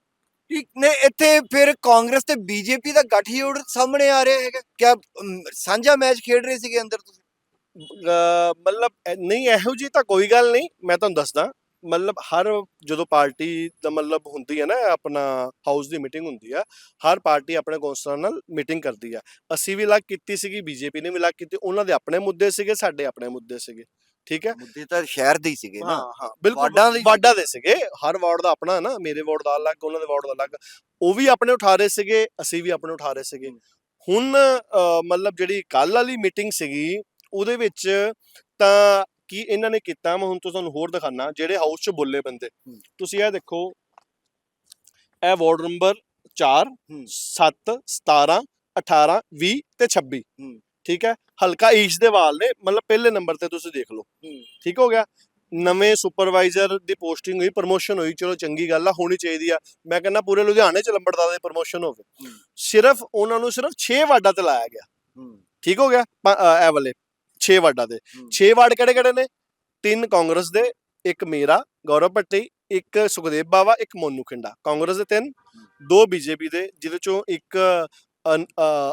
ਨੇ ਇੱਥੇ ਫਿਰ ਕਾਂਗਰਸ ਤੇ ਬੀਜੇਪੀ ਦਾ ਗੱਠਜੋੜ ਸਾਹਮਣੇ ਆ ਰਿਹਾ ਹੈਗਾ। ਕਿਆ ਸਾਂਝਾ ਮੈਚ ਖੇਡ ਰਹੇ ਸੀਗੇ ਅੰਦਰ ਤੁਸੀਂ? ਮਤਲਬ ਨਹੀਂ, ਇਹੋ ਜੀ ਤਾਂ ਕੋਈ ਗੱਲ ਨਹੀਂ। ਮੈਂ ਤੁਹਾਨੂੰ ਦੱਸਦਾ, ਮਤਲਬ ਹਰ ਜਦੋਂ ਪਾਰਟੀ ਦਾ ਮਤਲਬ ਹੁੰਦੀ ਹੈ ਨਾ, ਆਪਣਾ ਹਾਊਸ ਦੀ ਮੀਟਿੰਗ ਹੁੰਦੀ ਆ, ਹਰ ਪਾਰਟੀ ਆਪਣੇ ਕੌਂਸਲਰ ਨਾਲ ਮੀਟਿੰਗ ਕਰਦੀ ਆ। ਅਸੀਂ ਵੀ ਲੱਗ ਕੀਤੀ ਸੀਗੀ, ਬੀਜੇਪੀ ਨੇ ਵੀ ਲੱਗ ਕੀਤੀ, ਉਹਨਾਂ ਦੇ ਆਪਣੇ ਮੁੱਦੇ ਸੀਗੇ, ਸਾਡੇ ਆਪਣੇ ਮੁੱਦੇ ਸੀਗੇ। ਠੀਕ ਹੈ? ਮੁੱਦੇ ਤਾਂ ਸ਼ਹਿਰ ਦੇ ਹੀ ਸੀਗੇ ਨਾ। ਹਾਂ ਬਿਲਕੁਲ ਵਾਰਡਾਂ ਦੇ- ਸੀਗੇ। ਹਰ ਵਾਰਡ ਦਾ ਆਪਣਾ ਨਾ ਮੇਰੇ ਵਾਰਡ ਦਾ ਅਲੱਗ ਉਹਨਾਂ ਦੇ ਵਾਰਡ ਦਾ ਅਲੱਗ। ਉਹ ਵੀ ਆਪਣੇ ਉਠਾ ਰਹੇ ਸੀਗੇ ਅਸੀਂ ਵੀ ਆਪਣੇ ਉਠਾ ਰਹੇ ਸੀਗੇ। ਹੁਣ ਮਤਲਬ ਜਿਹੜੀ ਕੱਲ ਵਾਲੀ ਮੀਟਿੰਗ ਸੀਗੀ ਉਹਦੇ ਵਿੱਚ ਤਾਂ ਕੀ ਇਹਨਾਂ ਨੇ ਕੀਤਾ? ਮੈਂ ਹੁਣ ਤੁਹਾਨੂੰ ਹੋਰ ਦਿਖਾਣਾ ਜਿਹੜੇ ਹਾਊਸ 'ਚ ਬੋਲੇ ਬੰਦੇ। ਤੁਸੀਂ ਇਹ ਦੇਖੋ ਇਹ ਵਾਰਡ ਨੰਬਰ 4 ਹੂੰ। 7 17 18 20 ਤੇ 26 ਹੂੰ। ਠੀਕ ਹੈ? ਹਲਕਾ ਈਸ਼ ਦੇ ਵਾਲ ਨੇ ਮਤਲਬ ਪਹਿਲੇ ਨੰਬਰ ਤੇ ਤੁਸੀਂ ਦੇਖ ਲਓ। ਠੀਕ ਹੋ ਗਿਆ? ਨਵੇਂ ਸੁਪਰਵਾਈਜ਼ਰ ਦੀ ਪੋਸਟਿੰਗ ਹੋਈ ਪ੍ਰਮੋਸ਼ਨ ਹੋਈ ਚਲੋ ਚੰਗੀ ਗੱਲ ਆ ਹੋਣੀ ਚਾਹੀਦੀ ਆ। ਮੈਂ ਕਹਿੰਦਾ ਪੂਰੇ ਲੁਧਿਆਣੇ ਚ ਲੰਬੜਦਾਰ ਦੀ ਪ੍ਰਮੋਸ਼ਨ ਹੋਵੇ। ਸਿਰਫ ਉਹਨਾਂ ਨੂੰ ਸਿਰਫ 6 ਵਾਰਡਾਂ ਤੇ ਲਾਇਆ ਗਿਆ। ਠੀਕ ਹੋ ਗਿਆ? ਇਹ ਵਾਲੇ 6 ਵਾਰਡਾਂ ਦੇ। ਹੂੰ। 6 ਵਾਰਡ ਕਿਹੜੇ ਕਿਹੜੇ ਨੇ? ਤਿੰਨ ਕਾਂਗਰਸ ਦੇ ਇੱਕ ਮੇਰਾ ਗੌਰਵ ਭੱਟੀ ਇੱਕ ਸੁਖਦੇਵ ਬਾਵਾ ਇੱਕ ਮੋਨੂ ਖਿੰਡਾ। ਕਾਂਗਰਸ ਦੇ ਤਿੰਨ ਦੋ ਬੀਜੇਪੀ ਦੇ ਜਿਹਦੇ ਚੋਂ ਇੱਕ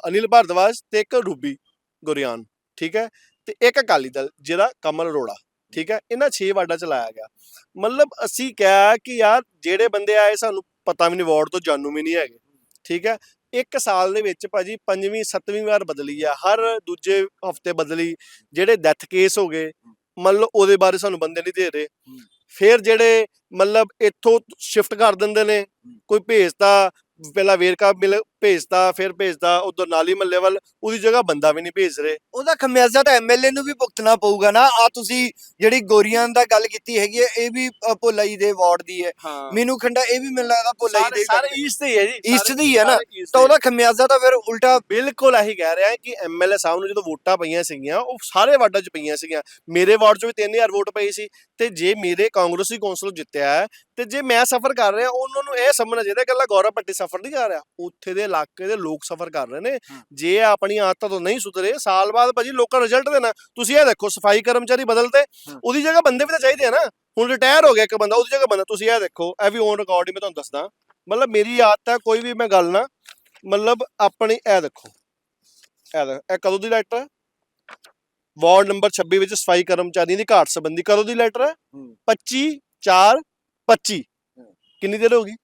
ਅਨਿਲ ਭਾਰਦਵਾਜ ਤੇ ਇੱਕ ਰੂਬੀ। ਗੁਰਿਆਨ, ਠੀਕ ਹੈ? ਤੇ ਇੱਕ ਅਕਾਲੀ ਦਲ ਜਿਹੜਾ ਕਮਲ ਅਰੋੜਾ, ਠੀਕ ਹੈ? ਇਹਨਾਂ 6 ਵਾਰਡਾਂ ਚ ਲਾਇਆ ਗਿਆ। ਮਤਲਬ ਅਸੀਂ ਕਿਹਾ ਕਿ ਯਾਰ ਜਿਹੜੇ ਬੰਦੇ ਆਏ ਸਾਨੂੰ ਪਤਾ ਵੀ ਨਹੀਂ ਵਾਰਡ ਤੋਂ ਜਾਣੂ ਵੀ ਨਹੀਂ ਹੈਗੇ, ਠੀਕ ਹੈ? ਇੱਕ ਸਾਲ ਦੇ ਵਿੱਚ ਭਾਜੀ ਪੰਜਵੀਂ, ਸੱਤਵੀਂ ਵਾਰ ਬਦਲੀ ਆ, ਹਰ ਦੂਜੇ ਹਫ਼ਤੇ ਬਦਲੀ, ਜਿਹੜੇ ਡੈਥ ਕੇਸ ਹੋ ਗਏ, ਮਤਲਬ ਉਹਦੇ ਬਾਰੇ ਸਾਨੂੰ ਬੰਦੇ ਨਹੀਂ ਦੇ ਰਹੇ। ਫਿਰ ਜਿਹੜੇ ਮਤਲਬ ਇੱਥੋਂ ਸ਼ਿਫਟ ਕਰ ਦਿੰਦੇ ਨੇ, ਕੋਈ ਭੇਜਦਾ ਪਹਿਲਾਂ ਵੇਰਕਾ ਭੇਜਦਾ ਫਿਰ ਭੇਜਦਾ ਉਧਰ ਨਾਲੀ ਮੱਲੇ ਵੱਲ ਉਹਦੀ ਜਗ੍ਹਾ ਬੰਦਾ ਵੀ ਨਹੀਂ ਭੇਜ ਰਹੇ। ਉਹਦਾ ਖਮਿਆਜ਼ਾ ਤਾਂ ਐਮਐਲਏ ਨੂੰ ਵੀ ਭੁਗਤਣਾ ਪਊਗਾ ਨਾ। ਆ ਤੁਸੀਂ ਜਿਹੜੀ ਗੋਰੀਆਂ ਦਾ ਗੱਲ ਕੀਤੀ ਹੈਗੀ ਹੈ ਇਹ ਵੀ ਅ, ਦੇ ਵਾਰਡ ਦੀ ਹੈ। ਹਾਂ। ਮੀਨੂ ਖੰਡਾ ਇਹ ਵੀ ਮੈਨੂੰ ਲੱਗਦਾ ਭੋਲਾ ਜੀ ਸਾਰੇ ਦੇ ਸਾਰੇ ਈਸਟ ਦੇ ਹੀ ਹੈ ਜੀ। ਈਸਟ ਦੀ ਹੈ ਨਾ? ਸਾਰੇ ਤਾਂ ਦੇ। ਉਹਦਾ ਖਮਿਆਜ਼ਾ ਤਾਂ ਫਿਰ ਉਲਟਾ ਬਿਲਕੁਲ ਇਹੀ ਕਹਿ ਰਿਹਾ ਕਿ ਐਮਐਲਏ ਸਾਹਿਬ ਨੂੰ ਜਦੋਂ ਵੋਟਾਂ ਪਈਆਂ ਸੀਗੀਆਂ ਉਹ ਸਾਰੇ ਵਾਰਡਾਂ 'ਚ ਪਈਆਂ ਸੀਗੀਆਂ। ਮੇਰੇ ਵਾਰਡ 'ਚ ਵੀ 3000 ਵੋਟ ਪਈ ਸੀ ਤੇ ਜੇ ਮੇਰੇ ਕਾਂਗਰਸੀ ਕੌਂਸਲ ਜਿੱਤਿਆ ਹੈ ਤੇ ਜੇ ਮੈਂ ਸਫਰ ਕਰ ਰਿਹਾ ਉਹਨਾਂ ਨੂੰ ਇਹ ਸਮਝਣਾ ਚਾਹੀਦਾ ਕਿ ਅੱਲਾ ਗੌਰਵ ਪੱਟੀ ਸਫਰ ਨਹੀਂ ਕਰ ਰਿਹਾ। ਉੱਥੇ ਦੇ ਇਲਾਕੇ ਦੇ ਲੋਕ ਸਫਰ ਕਰ ਰਹੇ ਨੇ। ਜੇ ਆਪਣੀ ਆਦਤਾਂ ਤੋਂ ਨਹੀਂ ਸੁਧਰੇ ਸਾਲ ਬਾਅਦ ਭਾਜੀ ਲੋਕਾਂ ਰਿਜ਼ਲਟ ਦੇਣਾ। ਤੁਸੀਂ ਇਹ ਦੇਖੋ ਸਫ਼ਾਈ ਕਰਮਚਾਰੀ ਬਦਲਦੇ। ਉਹਦੀ ਜਗ੍ਹਾ ਬੰਦੇ ਵੀ ਤਾਂ ਚਾਹੀਦੇ ਆ ਨਾ। ਹੁਣ ਰਿਟਾਇਰ ਹੋ ਗਿਆ ਇੱਕ ਬੰਦਾ ਉਹਦੀ ਜਗ੍ਹਾ ਬੰਦਾ ਤੁਸੀਂ ਇਹ ਦੇਖੋ ਇਹ ਵੀ ਔਨ ਰਿਕਾਰਡ ਹੀ ਮੈਂ ਤੁਹਾਨੂੰ ਦੱਸਦਾ। ਮਤਲਬ ਮੇਰੀ ਆਦਤ ਹੈ ਕੋਈ ਵੀ ਮੈਂ ਗੱਲ ਨਾ ਮਤਲਬ ਆਪਣੀ ਇਹ ਦੇਖੋ। ਇਹ ਦੇਖੋ, ਇਹ ਕਦੋਂ ਦੀ ਲੈਟਰ ਹੈ? ਵਾਰਡ ਨੰਬਰ 26 ਵਿੱਚ ਸਫ਼ਾਈ ਕਰਮਚਾਰੀਆਂ ਦੀ ਘਾਟ ਸੰਬੰਧੀ ਕਦੋਂ ਦੀ ਲੈਟਰ ਹੈ? 25 4 25 ਕਿੰਨੀ ਦੇਰ ਹੋ ਗਈ?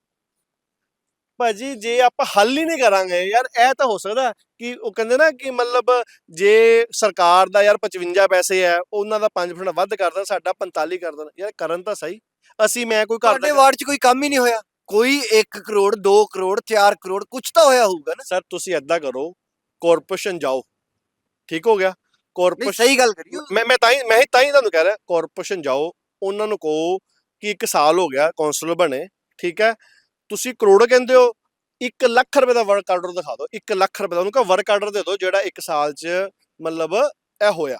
ਭਾਜੀ ਜੇ ਆਪਾਂ ਹੱਲ ਹੀ ਨਹੀਂ ਕਰਾਂਗੇ ਯਾਰ ਇਹ ਤਾਂ ਹੋ ਸਕਦਾ ਕਿ ਉਹ ਕਹਿੰਦੇ ਨਾ ਕਿ ਮਤਲਬ ਜੇ ਸਰਕਾਰ ਦਾ ਯਾਰ 55 ਪੈਸੇ ਹੈ ਉਹਨਾਂ ਦਾ 5% ਵੱਧ ਕਰ ਦੇਣ ਸਾਡਾ 45 ਕਰ ਦੇਣ। ਯਾਰ ਕਰਨ ਤਾਂ ਸਹੀ। ਅਸੀਂ ਮੈਂ ਕੋਈ ਘਰ ਤੁਹਾਡੇ ਦਾ ਵਾਰਡ 'ਚ ਕੋਈ ਕੰਮ ਹੀ ਨਹੀਂ ਹੋਇਆ? ਕੋਈ 1 ਕਰੋੜ 2 ਕਰੋੜ 4 ਕਰੋੜ ਕੁਝ ਤਾਂ ਹੋਇਆ ਹੋਊਗਾ ਨਾ? ਸਰ ਤੁਸੀਂ ਏਦਾਂ ਕਰੋ ਕਾਰਪੋਰੇਸ਼ਨ ਜਾਓ। ਠੀਕ ਹੋ ਗਿਆ? ਨਹੀਂ ਕਾਰਪੋਰੇਸ਼ਨ ਸਹੀ ਗੱਲ ਕਰਿਓ। ਮੈਂ ਮੈਂ ਤਾਂ ਹੀ ਮੈਂ ਹੀ ਤਾਂ ਹੀ ਤੁਹਾਨੂੰ ਕਹਿ ਰਿਹਾ ਕਾਰਪੋਰੇਸ਼ਨ ਜਾਓ। ਉਹਨਾਂ ਨੂੰ ਕਹੋ ਕਿ ਇੱਕ ਸਾਲ ਹੋ ਗਿਆ ਕੌਂਸਲਰ ਬਣੇ। ਠੀਕ ਹੈ? ਤੁਸੀਂ ਕਰੋੜ ਕਹਿੰਦੇ ਹੋ 1 ਲੱਖ ਰੁਪਏ ਦਾ ਵਰਕ ਆਰਡਰ ਦਿਖਾ ਦਿਓ 1 ਲੱਖ ਰੁਪਏ ਦਾ ਉਹਨੂੰ ਕਹੋ ਵਰਕ ਆਰਡਰ ਦੇ ਦਿਓ ਜਿਹੜਾ 1 ਸਾਲ 'ਚ ਮਤਲਬ ਇਹ ਹੋਇਆ।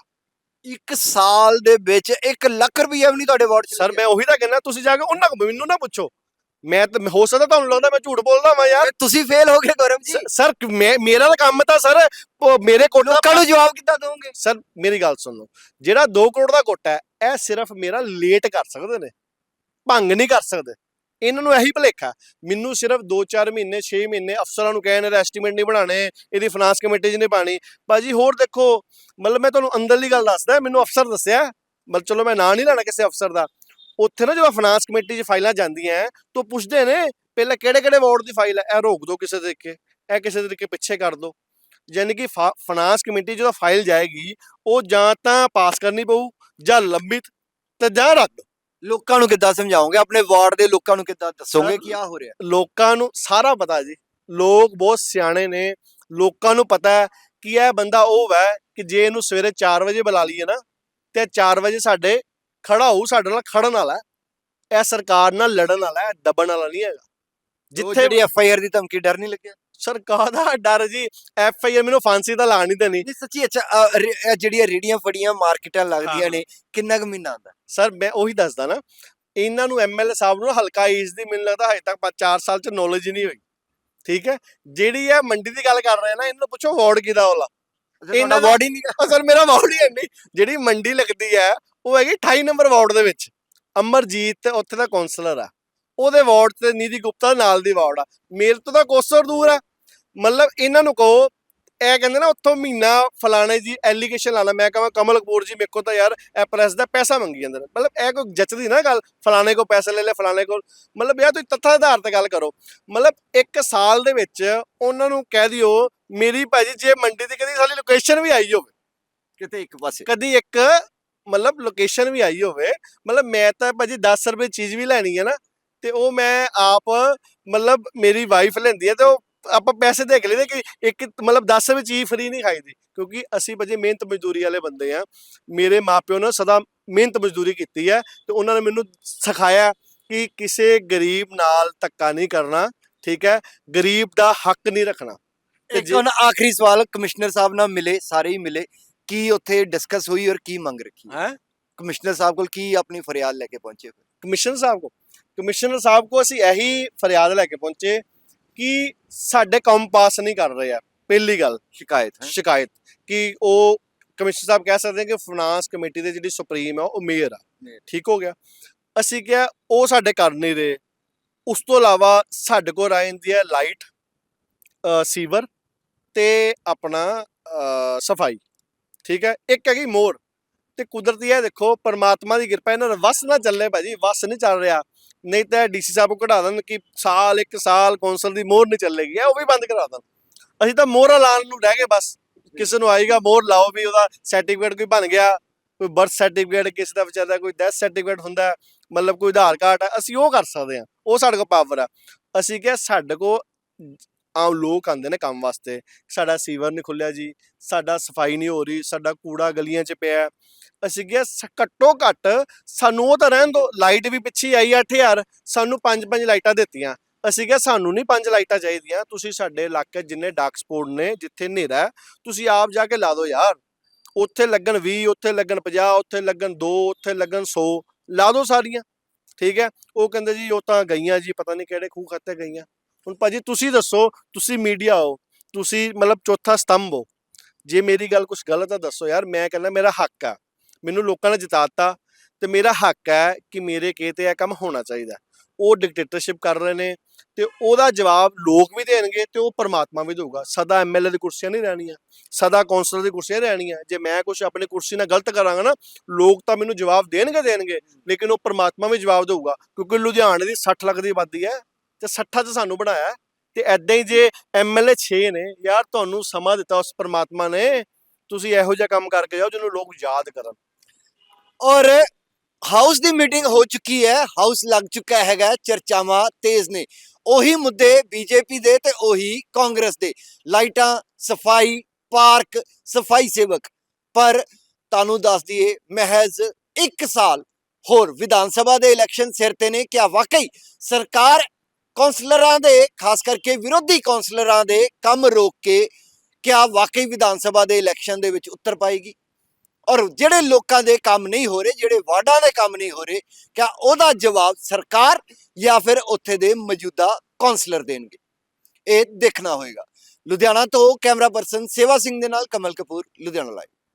ਇੱਕ ਸਾਲ ਦੇ ਵਿੱਚ 1 ਲੱਖ ਰੁਪਈਆ ਵੀ ਨਹੀਂ ਤੁਹਾਡੇ ਵਾਰਡ 'ਚ ਸਰ। ਮੈਂ ਉਹੀ ਤਾਂ ਕਹਿੰਦਾ ਤੁਸੀਂ ਜਾ ਕੇ ਉਹਨਾਂ ਕੋਲ ਮੈਨੂੰ ਨਾ ਪੁੱਛੋ। ਮੈਂ ਤਾਂ ਹੋ ਸਕਦਾ ਤੁਹਾਨੂੰ ਲੱਗਦਾ ਮੈਂ ਝੂਠ ਬੋਲਦਾ ਵਾਂ ਯਾਰ। ਤੁਸੀਂ ਫੇਲ ਹੋ ਗਏ ਗੌਰਵ ਜੀ। ਸਰ ਮੈਂ ਮੇਰਾ ਤਾਂ ਕੰਮ ਤਾਂ ਸਰ ਮੇਰੇ ਕੋਲ ਲੋਕਾਂ ਨੂੰ ਜਵਾਬ ਕਿੱਦਾਂ ਦੋਗੇ ਸਰ ਮੇਰੀ ਗੱਲ ਸੁਣ ਲਓ। ਜਿਹੜਾ 2 ਕਰੋੜ ਦਾ ਕੋਟਾ ਹੈ ਇਹ ਸਿਰਫ ਮੇਰਾ ਲੇਟ ਕਰ ਸਕਦੇ ਨੇ। ਭੰਗ ਨਹੀਂ ਕਰ ਸਕਦੇ। ਇਹਨਾਂ ਨੂੰ ਇਹੀ ਭਲੇਖਾ ਮੈਨੂੰ ਸਿਰਫ 2-4 ਮਹੀਨੇ 6 ਮਹੀਨੇ ਅਫਸਰਾਂ ਨੂੰ ਕਹਿਣ ਦਾ ਐਸਟੀਮੇਟ ਨਹੀਂ ਬਣਾਣੇ ਇਹਦੀ ਫਾਈਨਾਂਸ ਕਮੇਟੀ 'ਚ ਨਹੀਂ ਪਾਣੀ ਬਾਜੀ ਹੋਰ ਦੇਖੋ, ਮਤਲਬ ਮੈਂ ਤੁਹਾਨੂੰ ਅੰਦਰਲੀ ਗੱਲ ਦੱਸਦਾ ਮੈਨੂੰ ਅਫਸਰ ਦੱਸਿਆ ਮਤਲਬ ਚਲੋ ਮੈਂ ਨਾਂ ਨਹੀਂ ਲੈਣਾ ਕਿਸੇ ਅਫਸਰ ਦਾ। ਉੱਥੇ ਨਾ ਜਦੋਂ ਫਾਈਨਾਂਸ ਕਮੇਟੀ 'ਚ ਫਾਈਲਾਂ ਜਾਂਦੀਆਂ ਤਾਂ ਉਹ ਪੁੱਛਦੇ ਨੇ, ਪਹਿਲਾਂ ਕਿਹੜੇ ਕਿਹੜੇ ਵਾਰਡ ਦੀ ਫਾਈਲ ਹੈ? ਇਹ ਰੋਕ ਦਿਓ ਕਿਸੇ ਤਰੀਕੇ, ਇਹ ਕਿਸੇ ਤਰੀਕੇ ਪਿੱਛੇ ਕਰ ਦਿਓ ਯਾਨੀ ਕਿ ਫਾਈਨਾਂਸ ਕਮੇਟੀ ਜਦੋਂ ਫਾਈਲ ਜਾਏਗੀ, ਉਹ ਜਾਂ ਤਾਂ ਪਾਸ ਕਰਨੀ ਪਊ ਜਾਂ ਲੰਬਿਤ ਤੇ ਜਾਂ ਰੱਦ। ਲੋਕਾਂ ਨੂੰ ਕਿੱਦਾਂ ਸਮਝਾਓਗੇ? ਆਪਣੇ ਵਾਰਡ ਦੇ ਲੋਕਾਂ ਨੂੰ ਕਿੱਦਾਂ ਦੱਸੋਗੇ ਕੀ ਆ ਹੋ ਰਿਹਾ? ਲੋਕਾਂ ਨੂੰ ਸਾਰਾ ਪਤਾ ਜੀ। ਲੋਕ ਬਹੁਤ ਸਿਆਣੇ ਨੇ। ਲੋਕਾਂ ਨੂੰ ਪਤਾ ਹੈ ਕਿ ਇਹ ਬੰਦਾ ਉਹ ਹੈ ਕਿ ਜੇ ਇਹਨੂੰ ਸਵੇਰੇ 4 ਵਜੇ ਬੁਲਾ ਲਈਏ ਨਾ ਤੇ 4 ਵਜੇ ਸਾਡੇ ਖੜਾ ਹੋਊ ਸਾਡੇ ਨਾਲ ਖੜਨ ਵਾਲਾ। ਇਹ ਸਰਕਾਰ ਨਾਲ ਲੜਨ ਵਾਲਾ ਹੈ ਦਬਣ ਵਾਲਾ ਨਹੀਂ ਹੈਗਾ। ਜਿੱਥੇ ਜਿਹੜੀ ਐਫ ਆਈ ਆਰ ਦੀ ਧਮਕੀ ਡਰ ਨਹੀਂ ਲੱਗਿਆ? ਸਰਕਾਰ ਦਾ ਡਰ ਜੀ? ਐਫ ਆਈ ਆਰ ਮੈਨੂੰ ਫਾਂਸੀ ਤਾਂ ਲਾ ਨਹੀਂ। ਦੇਣੀ ਨਹੀਂ ਸੱਚੀ ਅੱਛਾ ਰੇ- ਇਹ ਜਿਹੜੀਆਂ ਰੇੜੀਆਂ ਫੜੀਆਂ ਮਾਰਕੀਟਾਂ ਲੱਗਦੀਆਂ ਹਾਂ। ਨੇ ਕਿੰਨਾ ਕੁ ਮਹੀਨਾ ਆਉਂਦਾ? ਸਰ ਮੈਂ ਉਹੀ ਦੱਸਦਾ ਨਾ ਇਹਨਾਂ ਨੂੰ ਐਮਐਲਏ ਸਾਹਿਬ ਨੂੰ ਹਲਕਾ ਈਜ਼ ਦੀ ਮੈਨੂੰ ਲੱਗਦਾ ਹਜੇ ਤੱਕ 4 ਸਾਲ ਚ ਨੌਲੇਜ ਹੀ ਨਹੀਂ ਹੋਈ। ਠੀਕ ਹੈ? ਜਿਹੜੀ ਇਹ ਮੰਡੀ ਦੀ ਗੱਲ ਕਰ ਰਹੇ ਨਾ ਇਹਨਾਂ ਨੂੰ ਪੁੱਛੋ ਵਾਰਡ ਕਿਹਦਾ ਵਾਲਾ। ਇਹਨਾਂ ਇਹਨਾਂ ਦਾ ਵਾਰਡ ਹੀ ਨਹੀਂ। ਅਸਲ ਮੇਰਾ ਵਾਰਡ ਹੀ ਹੈ ਨਹੀਂ। ਜਿਹੜੀ ਮੰਡੀ ਲੱਗਦੀ ਹੈ ਉਹ ਹੈਗੀ 28 ਨੰਬਰ ਵਾਰਡ ਦੇ ਵਿੱਚ। ਅਮਰਜੀਤ ਉੱਥੇ ਦਾ ਕਾਉਂਸਲਰ ਆ। ਉਹਦੇ ਵਾਰਡ ਤੇ ਨੀਦੀ ਗੁਪਤਾ ਨਾਲ ਦੀ ਵਾਰਡ ਆ। ਮੇਰੇ ਤੋਂ ਤਾਂ ਕੋਸਰ ਦੂਰ ਆ। ਮਤਲਬ ਇਹਨਾਂ ਨੂੰ ਕਹੋ ਇਹ ਕਹਿੰਦੇ ਨਾ ਉੱਥੋਂ ਮਹੀਨਾ ਫਲਾਣੇ ਜੀ ਐਲੀਗੇਸ਼ਨ ਲਾਣਾ ਮੈਂ ਕਹਾਂ ਕਮਲ ਕਪੂਰ ਜੀ ਮੇਰੇ ਕੋਲ ਤਾਂ ਯਾਰ ਇਹ ਪ੍ਰੈਸ ਦਾ ਪੈਸਾ ਮੰਗੀ ਜਾਂਦੇ ਨੇ। ਮਤਲਬ ਇਹ ਕੋਈ ਜੱਚਦੀ ਨਾ ਗੱਲ ਫਲਾਣੇ ਕੋ ਪੈਸੇ ਲੈ ਲੈ ਫਲਾਣੇ ਕੋਲ। ਮਤਲਬ ਯਾਰ ਤੁਸੀਂ ਤੱਥਾਂ ਦੇ ਆਧਾਰ ਤੇ ਗੱਲ ਕਰੋ। ਮਤਲਬ ਇੱਕ ਸਾਲ ਦੇ ਵਿੱਚ ਉਹਨਾਂ ਨੂੰ ਕਹਿ ਦਿਓ ਮੇਰੀ ਭਾਜੀ ਜੇ ਮੰਡੀ ਦੀ ਕਦੀ ਸਾਡੀ ਲੋਕੇਸ਼ਨ ਵੀ ਆਈ ਹੋਵੇ ਕਿਤੇ ਇੱਕ ਪਾਸੇ। ਕਦੀ ਇੱਕ ਮਤਲਬ ਲੋਕੇਸ਼ਨ ਵੀ ਆਈ ਹੋਵੇ ਮਤਲਬ ਮੈਂ ਤਾਂ ਭਾਜੀ 10 ਰੁਪਏ ਚੀਜ਼ ਵੀ ਲੈਣੀ ਹੈ ਨਾ ਤੇ ਉਹ ਮੈਂ ਆਪ ਮਤਲਬ ਮੇਰੀ ਵਾਈਫ ਲੈਂਦੀ ਹੈ ਤੇ ਉਹ ਆਪਾਂ ਪੈਸੇ ਦੇ ਕੇ ਲਈਦੇ ਕਿ ਇੱਕ ਮਤਲਬ 10 ਰੁਪਏ ਚੀਜ਼ ਫਰੀ ਨਹੀਂ ਖਾਈਦੀ ਕਿਉਂਕਿ ਅਸੀਂ ਭਾਜੀ ਮਿਹਨਤ ਮਜ਼ਦੂਰੀ ਵਾਲੇ ਬੰਦੇ ਆ ਮੇਰੇ ਮਾਪਿਓ ਨੇ ਸਦਾ ਮਿਹਨਤ ਮਜ਼ਦੂਰੀ ਕੀਤੀ ਹੈ ਤੇ ਉਹਨਾਂ ਨੇ ਮੈਨੂੰ ਸਿਖਾਇਆ ਕਿ ਕਿਸੇ ਗਰੀਬ ਨਾਲ ਧੱਕਾ ਨਹੀਂ ਕਰਨਾ ਠੀਕ ਹੈ? ਗਰੀਬ ਦਾ ਹੱਕ ਨਹੀਂ ਰੱਖਣਾ। ਇੱਕ ਹੁਣ ਆਖਰੀ ਸਵਾਲ ਕਮਿਸ਼ਨਰ ਸਾਹਿਬ ਨਾਲ ਮਿਲੇ ਸਾਰੇ ਹੀ ਮਿਲੇ ਕੀ ਉੱਥੇ ਡਿਸਕਸ ਹੋਈ ਔਰ ਕੀ ਮੰਗ ਰੱਖੀ? ਹੈ? ਕਮਿਸ਼ਨਰ ਸਾਹਿਬ ਕੋਲ ਕੀ ਆਪਣੀ ਫਰਿਆਦ ਲੈ ਕੇ ਪਹੁੰਚੇ ਕਮਿਸ਼ਨਰ ਸਾਹਿਬ ਕੋ ਕਮਿਸ਼ਨਰ ਸਾਹਿਬ ਕੋ ਅਸੀਂ ਇਹੀ ਫਰਿਆਦ ਲੈ ਕੇ ਪਹੁੰਚੇ ਕਿ ਸਾਡੇ ਕੰਮ ਪਾਸ ਨਹੀਂ ਕਰ ਰਹੇ ਆ। ਪਹਿਲੀ ਗੱਲ ਸ਼ਿਕਾਇਤ ਹੈ? ਸ਼ਿਕਾਇਤ ਕਿ ਉਹ ਕਮਿਸ਼ਨਰ ਸਾਹਿਬ ਕਹਿ ਸਕਦੇ ਆ ਕਿ ਫਾਈਨਾਂਸ ਕਮੇਟੀ ਦੇ ਜਿਹੜੀ ਸੁਪਰੀਮ ਆ ਉਹ ਮੇਅਰ ਆ। ਠੀਕ ਹੋ ਗਿਆ। ਅਸੀਂ ਕਿਹਾ ਉਹ ਸਾਡੇ ਕਰ ਨਹੀਂ ਰਹੇ। ਉਸ ਤੋਂ ਇਲਾਵਾ ਸਾਡੇ ਕੋਲ ਆ ਜਾਂਦੀ ਹੈ ਲਾਈਟ ਸੀਵਰ ਤੇ ਆਪਣਾ ਸਫ਼ਾਈ। ਠੀਕ ਹੈ? ਇੱਕ ਹੈਗੀ ਮੋਰ। ਤੇ ਕੁਦਰਤੀ ਹੈ ਦੇਖੋ ਪਰਮਾਤਮਾ ਦੀ ਕਿਰਪਾ ਇਹਨਾਂ ਦਾ ਵਸ ਨਾ ਚੱਲੇ ਭਾਜੀ ਵਸ ਨਹੀਂ ਚੱਲ ਰਿਹਾ। ਨਹੀਂ ਤਾਂ ਡੀਸੀ ਸਾਹਿਬ ਨੂੰ ਕਢਾ ਦੇਣ ਕਿ ਸਾਲ, ਇੱਕ ਸਾਲ ਕੌਂਸਲ ਦੀ ਮੋਹਰ ਨਹੀਂ ਚੱਲੇਗੀ ਉਹ ਵੀ ਬੰਦ ਕਰਾ ਦੇਣ। ਅਸੀਂ ਤਾਂ ਮੋਹਰ ਲਾਉਣ ਨੂੰ ਰਹਿ ਗਏ ਬਸ। ਕਿਸੇ ਨੂੰ ਆਏਗਾ ਮੋਹਰ ਲਾਓ ਵੀ ਉਹਦਾ ਸਰਟੀਫਿਕੇਟ ਕੋਈ ਬਣ ਗਿਆ, ਕੋਈ ਬਰਥ ਸਰਟੀਫਿਕੇਟ ਕਿਸੇ ਦਾ ਵਿਚਾਰਾ ਕੋਈ ਡੈਥ ਸਰਟੀਫਿਕੇਟ ਹੁੰਦਾ, ਮਤਲਬ ਕੋਈ ਆਧਾਰ ਕਾਰਡ ਹੈ ਅਸੀਂ ਉਹ ਕਰ ਸਕਦੇ ਹਾਂ, ਉਹ ਸਾਡੇ ਕੋਲ ਪਾਵਰ ਆ। ਅਸੀਂ ਕਿਹਾ ਸਾਡੇ ਕੋਲ ਆਮ ਲੋਕ ਆਉਂਦੇ ਨੇ ਕੰਮ ਵਾਸਤੇ, ਸਾਡਾ ਸੀਵਰ ਨਹੀਂ ਖੁੱਲਿਆ ਜੀ, ਸਾਡਾ ਸਫ਼ਾਈ ਨਹੀਂ ਹੋ ਰਹੀ, ਸਾਡਾ ਕੂੜਾ ਗਲੀਆਂ 'ਚ ਪਿਆ ਅਸੀਂ ਕਿਹਾ ਸ- ਘੱਟੋ ਘੱਟ ਸਾਨੂੰ ਉਹ ਤਾਂ ਰਹਿਣ ਦੋ ਲਾਈਟ ਵੀ ਪਿੱਛੇ ਆਈ 8000 ਸਾਨੂੰ ਪੰਜ ਪੰਜ ਲਾਈਟਾਂ ਦਿੱਤੀਆਂ। ਅਸੀਂ ਕਿਹਾ ਸਾਨੂੰ ਨਹੀਂ ਪੰਜ ਲਾਈਟਾਂ ਚਾਹੀਦੀਆਂ ਤੁਸੀਂ ਸਾਡੇ ਇਲਾਕੇ 'ਚ ਜਿੰਨੇ ਡਾਰਕ ਸਪੋਟ ਨੇ ਜਿੱਥੇ ਹਨੇਰਾ ਹੈ, ਤੁਸੀਂ ਆਪ ਜਾ ਕੇ ਲਾ ਦਿਓ ਯਾਰ। ਉੱਥੇ ਲੱਗਣ 20 ਉੱਥੇ ਲੱਗਣ 50 ਉੱਥੇ ਲੱਗਣ 2 ਉੱਥੇ ਲੱਗਣ 100 ਲਾ ਦਿਓ ਸਾਰੀਆਂ। ਠੀਕ ਹੈ? ਉਹ ਕਹਿੰਦੇ ਜੀ ਉਹ ਤਾਂ ਗਈਆਂ ਜੀ ਪਤਾ ਨਹੀਂ ਕਿਹੜੇ ਖੂਹ ਖਾਤੇ ਗਈਆਂ। ਹੁਣ ਭਾਜੀ ਤੁਸੀਂ ਦੱਸੋ ਤੁਸੀਂ ਮੀਡੀਆ ਹੋ ਤੁਸੀਂ ਮਤਲਬ ਚੌਥਾ ਸਤੰਭ ਹੋ। ਜੇ ਮੇਰੀ ਗੱਲ ਕੁਝ ਗਲਤ ਆ ਦੱਸੋ ਯਾਰ ਮੈਂ ਕਹਿੰਦਾ ਮੇਰਾ ਹੱਕ ਆ। ਮੈਨੂੰ ਲੋਕਾਂ ਨੇ ਜਿਤਾਤਾ ਤੇ ਮੇਰਾ ਹੱਕ ਹੈ ਕਿ ਮੇਰੇ ਕਹੇ ਤੇ ਇਹ ਕੰਮ ਹੋਣਾ ਚਾਹੀਦਾ। ਉਹ ਡਿਕਟੇਟਰਸ਼ਿਪ ਕਰ ਰਹੇ ਨੇ ਤੇ ਉਹਦਾ ਜਵਾਬ ਲੋਕ ਵੀ ਦੇਣਗੇ ਤੇ ਉਹ ਪਰਮਾਤਮਾ ਵੀ ਦੇਊਗਾ। ਸਦਾ ਐਮਐਲਏ ਦੀ ਕੁਰਸੀਆਂ ਨਹੀਂ ਰਹਿਣੀਆਂ, ਸਦਾ ਕੌਂਸਲਰ ਦੀ ਕੁਰਸੀਆਂ ਰਹਿਣੀਆਂ। ਜੇ ਮੈਂ ਕੁਝ ਆਪਣੀ ਕੁਰਸੀ ਨਾਲ ਗਲਤ ਕਰਾਂਗਾ ਨਾ, ਲੋਕ ਤਾਂ ਮੈਨੂੰ ਜਵਾਬ ਦੇਣਗੇ ਦੇਣਗੇ, ਲੇਕਿਨ ਉਹ ਪਰਮਾਤਮਾ ਵੀ ਜਵਾਬ ਦੇਊਗਾ, ਕਿਉਂਕਿ ਲੁਧਿਆਣੇ ਦੀ 60 ਲੱਖ ਦੀ ਆਬਾਦੀ ਹੈ ਤੇ 60 ਚ ਸਾਨੂੰ ਬਣਾਇਆ ਹੈ। ਤੇ ਐਦਾਂ ਹੀ ਜੇ ਐਮਐਲਏ 6 ਨੇ, ਯਾਰ ਤੁਹਾਨੂੰ ਸਮਾਂ ਦਿੱਤਾ ਉਸ ਪਰਮਾਤਮਾ ਨੇ, ਤੁਸੀਂ ਇਹੋ ਜਿਹਾ ਕੰਮ ਕਰਕੇ ਜਾਓ ਜਿਹਨੂੰ ਲੋਕ ਯਾਦ ਕਰਨ। ਔਰ ਹਾਊਸ ਦੀ ਮੀਟਿੰਗ ਹੋ ਚੁੱਕੀ ਹੈ, ਹਾਊਸ ਲੱਗ ਚੁੱਕਾ ਹੈਗਾ, ਚਰਚਾਵਾਂ ਤੇਜ਼ ਨੇ। ਉਹੀ ਮੁੱਦੇ ਬੀਜੇਪੀ ਦੇ ਤੇ ਉਹੀ ਕਾਂਗਰਸ ਦੇ। ਲਾਈਟਾਂ, ਸਫ਼ਾਈ, ਪਾਰਕ, ਸਫ਼ਾਈ ਸੇਵਕ। ਪਰ ਤੁਹਾਨੂੰ ਦੱਸ ਦਈਏ, ਮਹਿਜ਼ 1 ਸਾਲ ਹੋਰ ਵਿਧਾਨ ਸਭਾ ਦੇ ਇਲੈਕਸ਼ਨ ਸਿਰ ਤੇ ਨੇ ਕਿਆ ਵਾਕਈ ਸਰਕਾਰ ਕੌਂਸਲਰਾਂ ਦੇ, ਖਾਸ ਕਰਕੇ ਵਿਰੋਧੀ ਕੌਂਸਲਰਾਂ ਦੇ ਕੰਮ ਰੋਕ ਕੇ ਕਿਆ ਵਾਕਈ ਵਿਧਾਨ ਸਭਾ ਦੇ ਇਲੈਕਸ਼ਨ ਦੇ ਵਿੱਚ ਉੱਤਰ ਪਾਏਗੀ? ਔਰ ਜਿਹੜੇ ਲੋਕਾਂ ਦੇ ਕੰਮ ਨਹੀਂ ਹੋ ਰਹੇ, ਜਿਹੜੇ ਵਾਰਡਾਂ ਦੇ ਕੰਮ ਨਹੀਂ ਹੋ ਰਹੇ, ਕਿਆ ਉਹਦਾ ਜਵਾਬ ਸਰਕਾਰ ਜਾਂ ਫਿਰ ਉੱਥੇ ਦੇ ਮੌਜੂਦਾ ਕਾਉਂਸਲਰ ਦੇਣਗੇ? ਇਹ ਦੇਖਣਾ ਹੋਏਗਾ। ਲੁਧਿਆਣਾ ਤੋਂ ਕੈਮਰਾ ਪਰਸਨ ਸੇਵਾ ਸਿੰਘ ਦੇ ਨਾਲ ਕਮਲ ਕਪੂਰ, ਲੁਧਿਆਣਾ ਲਾਈਵ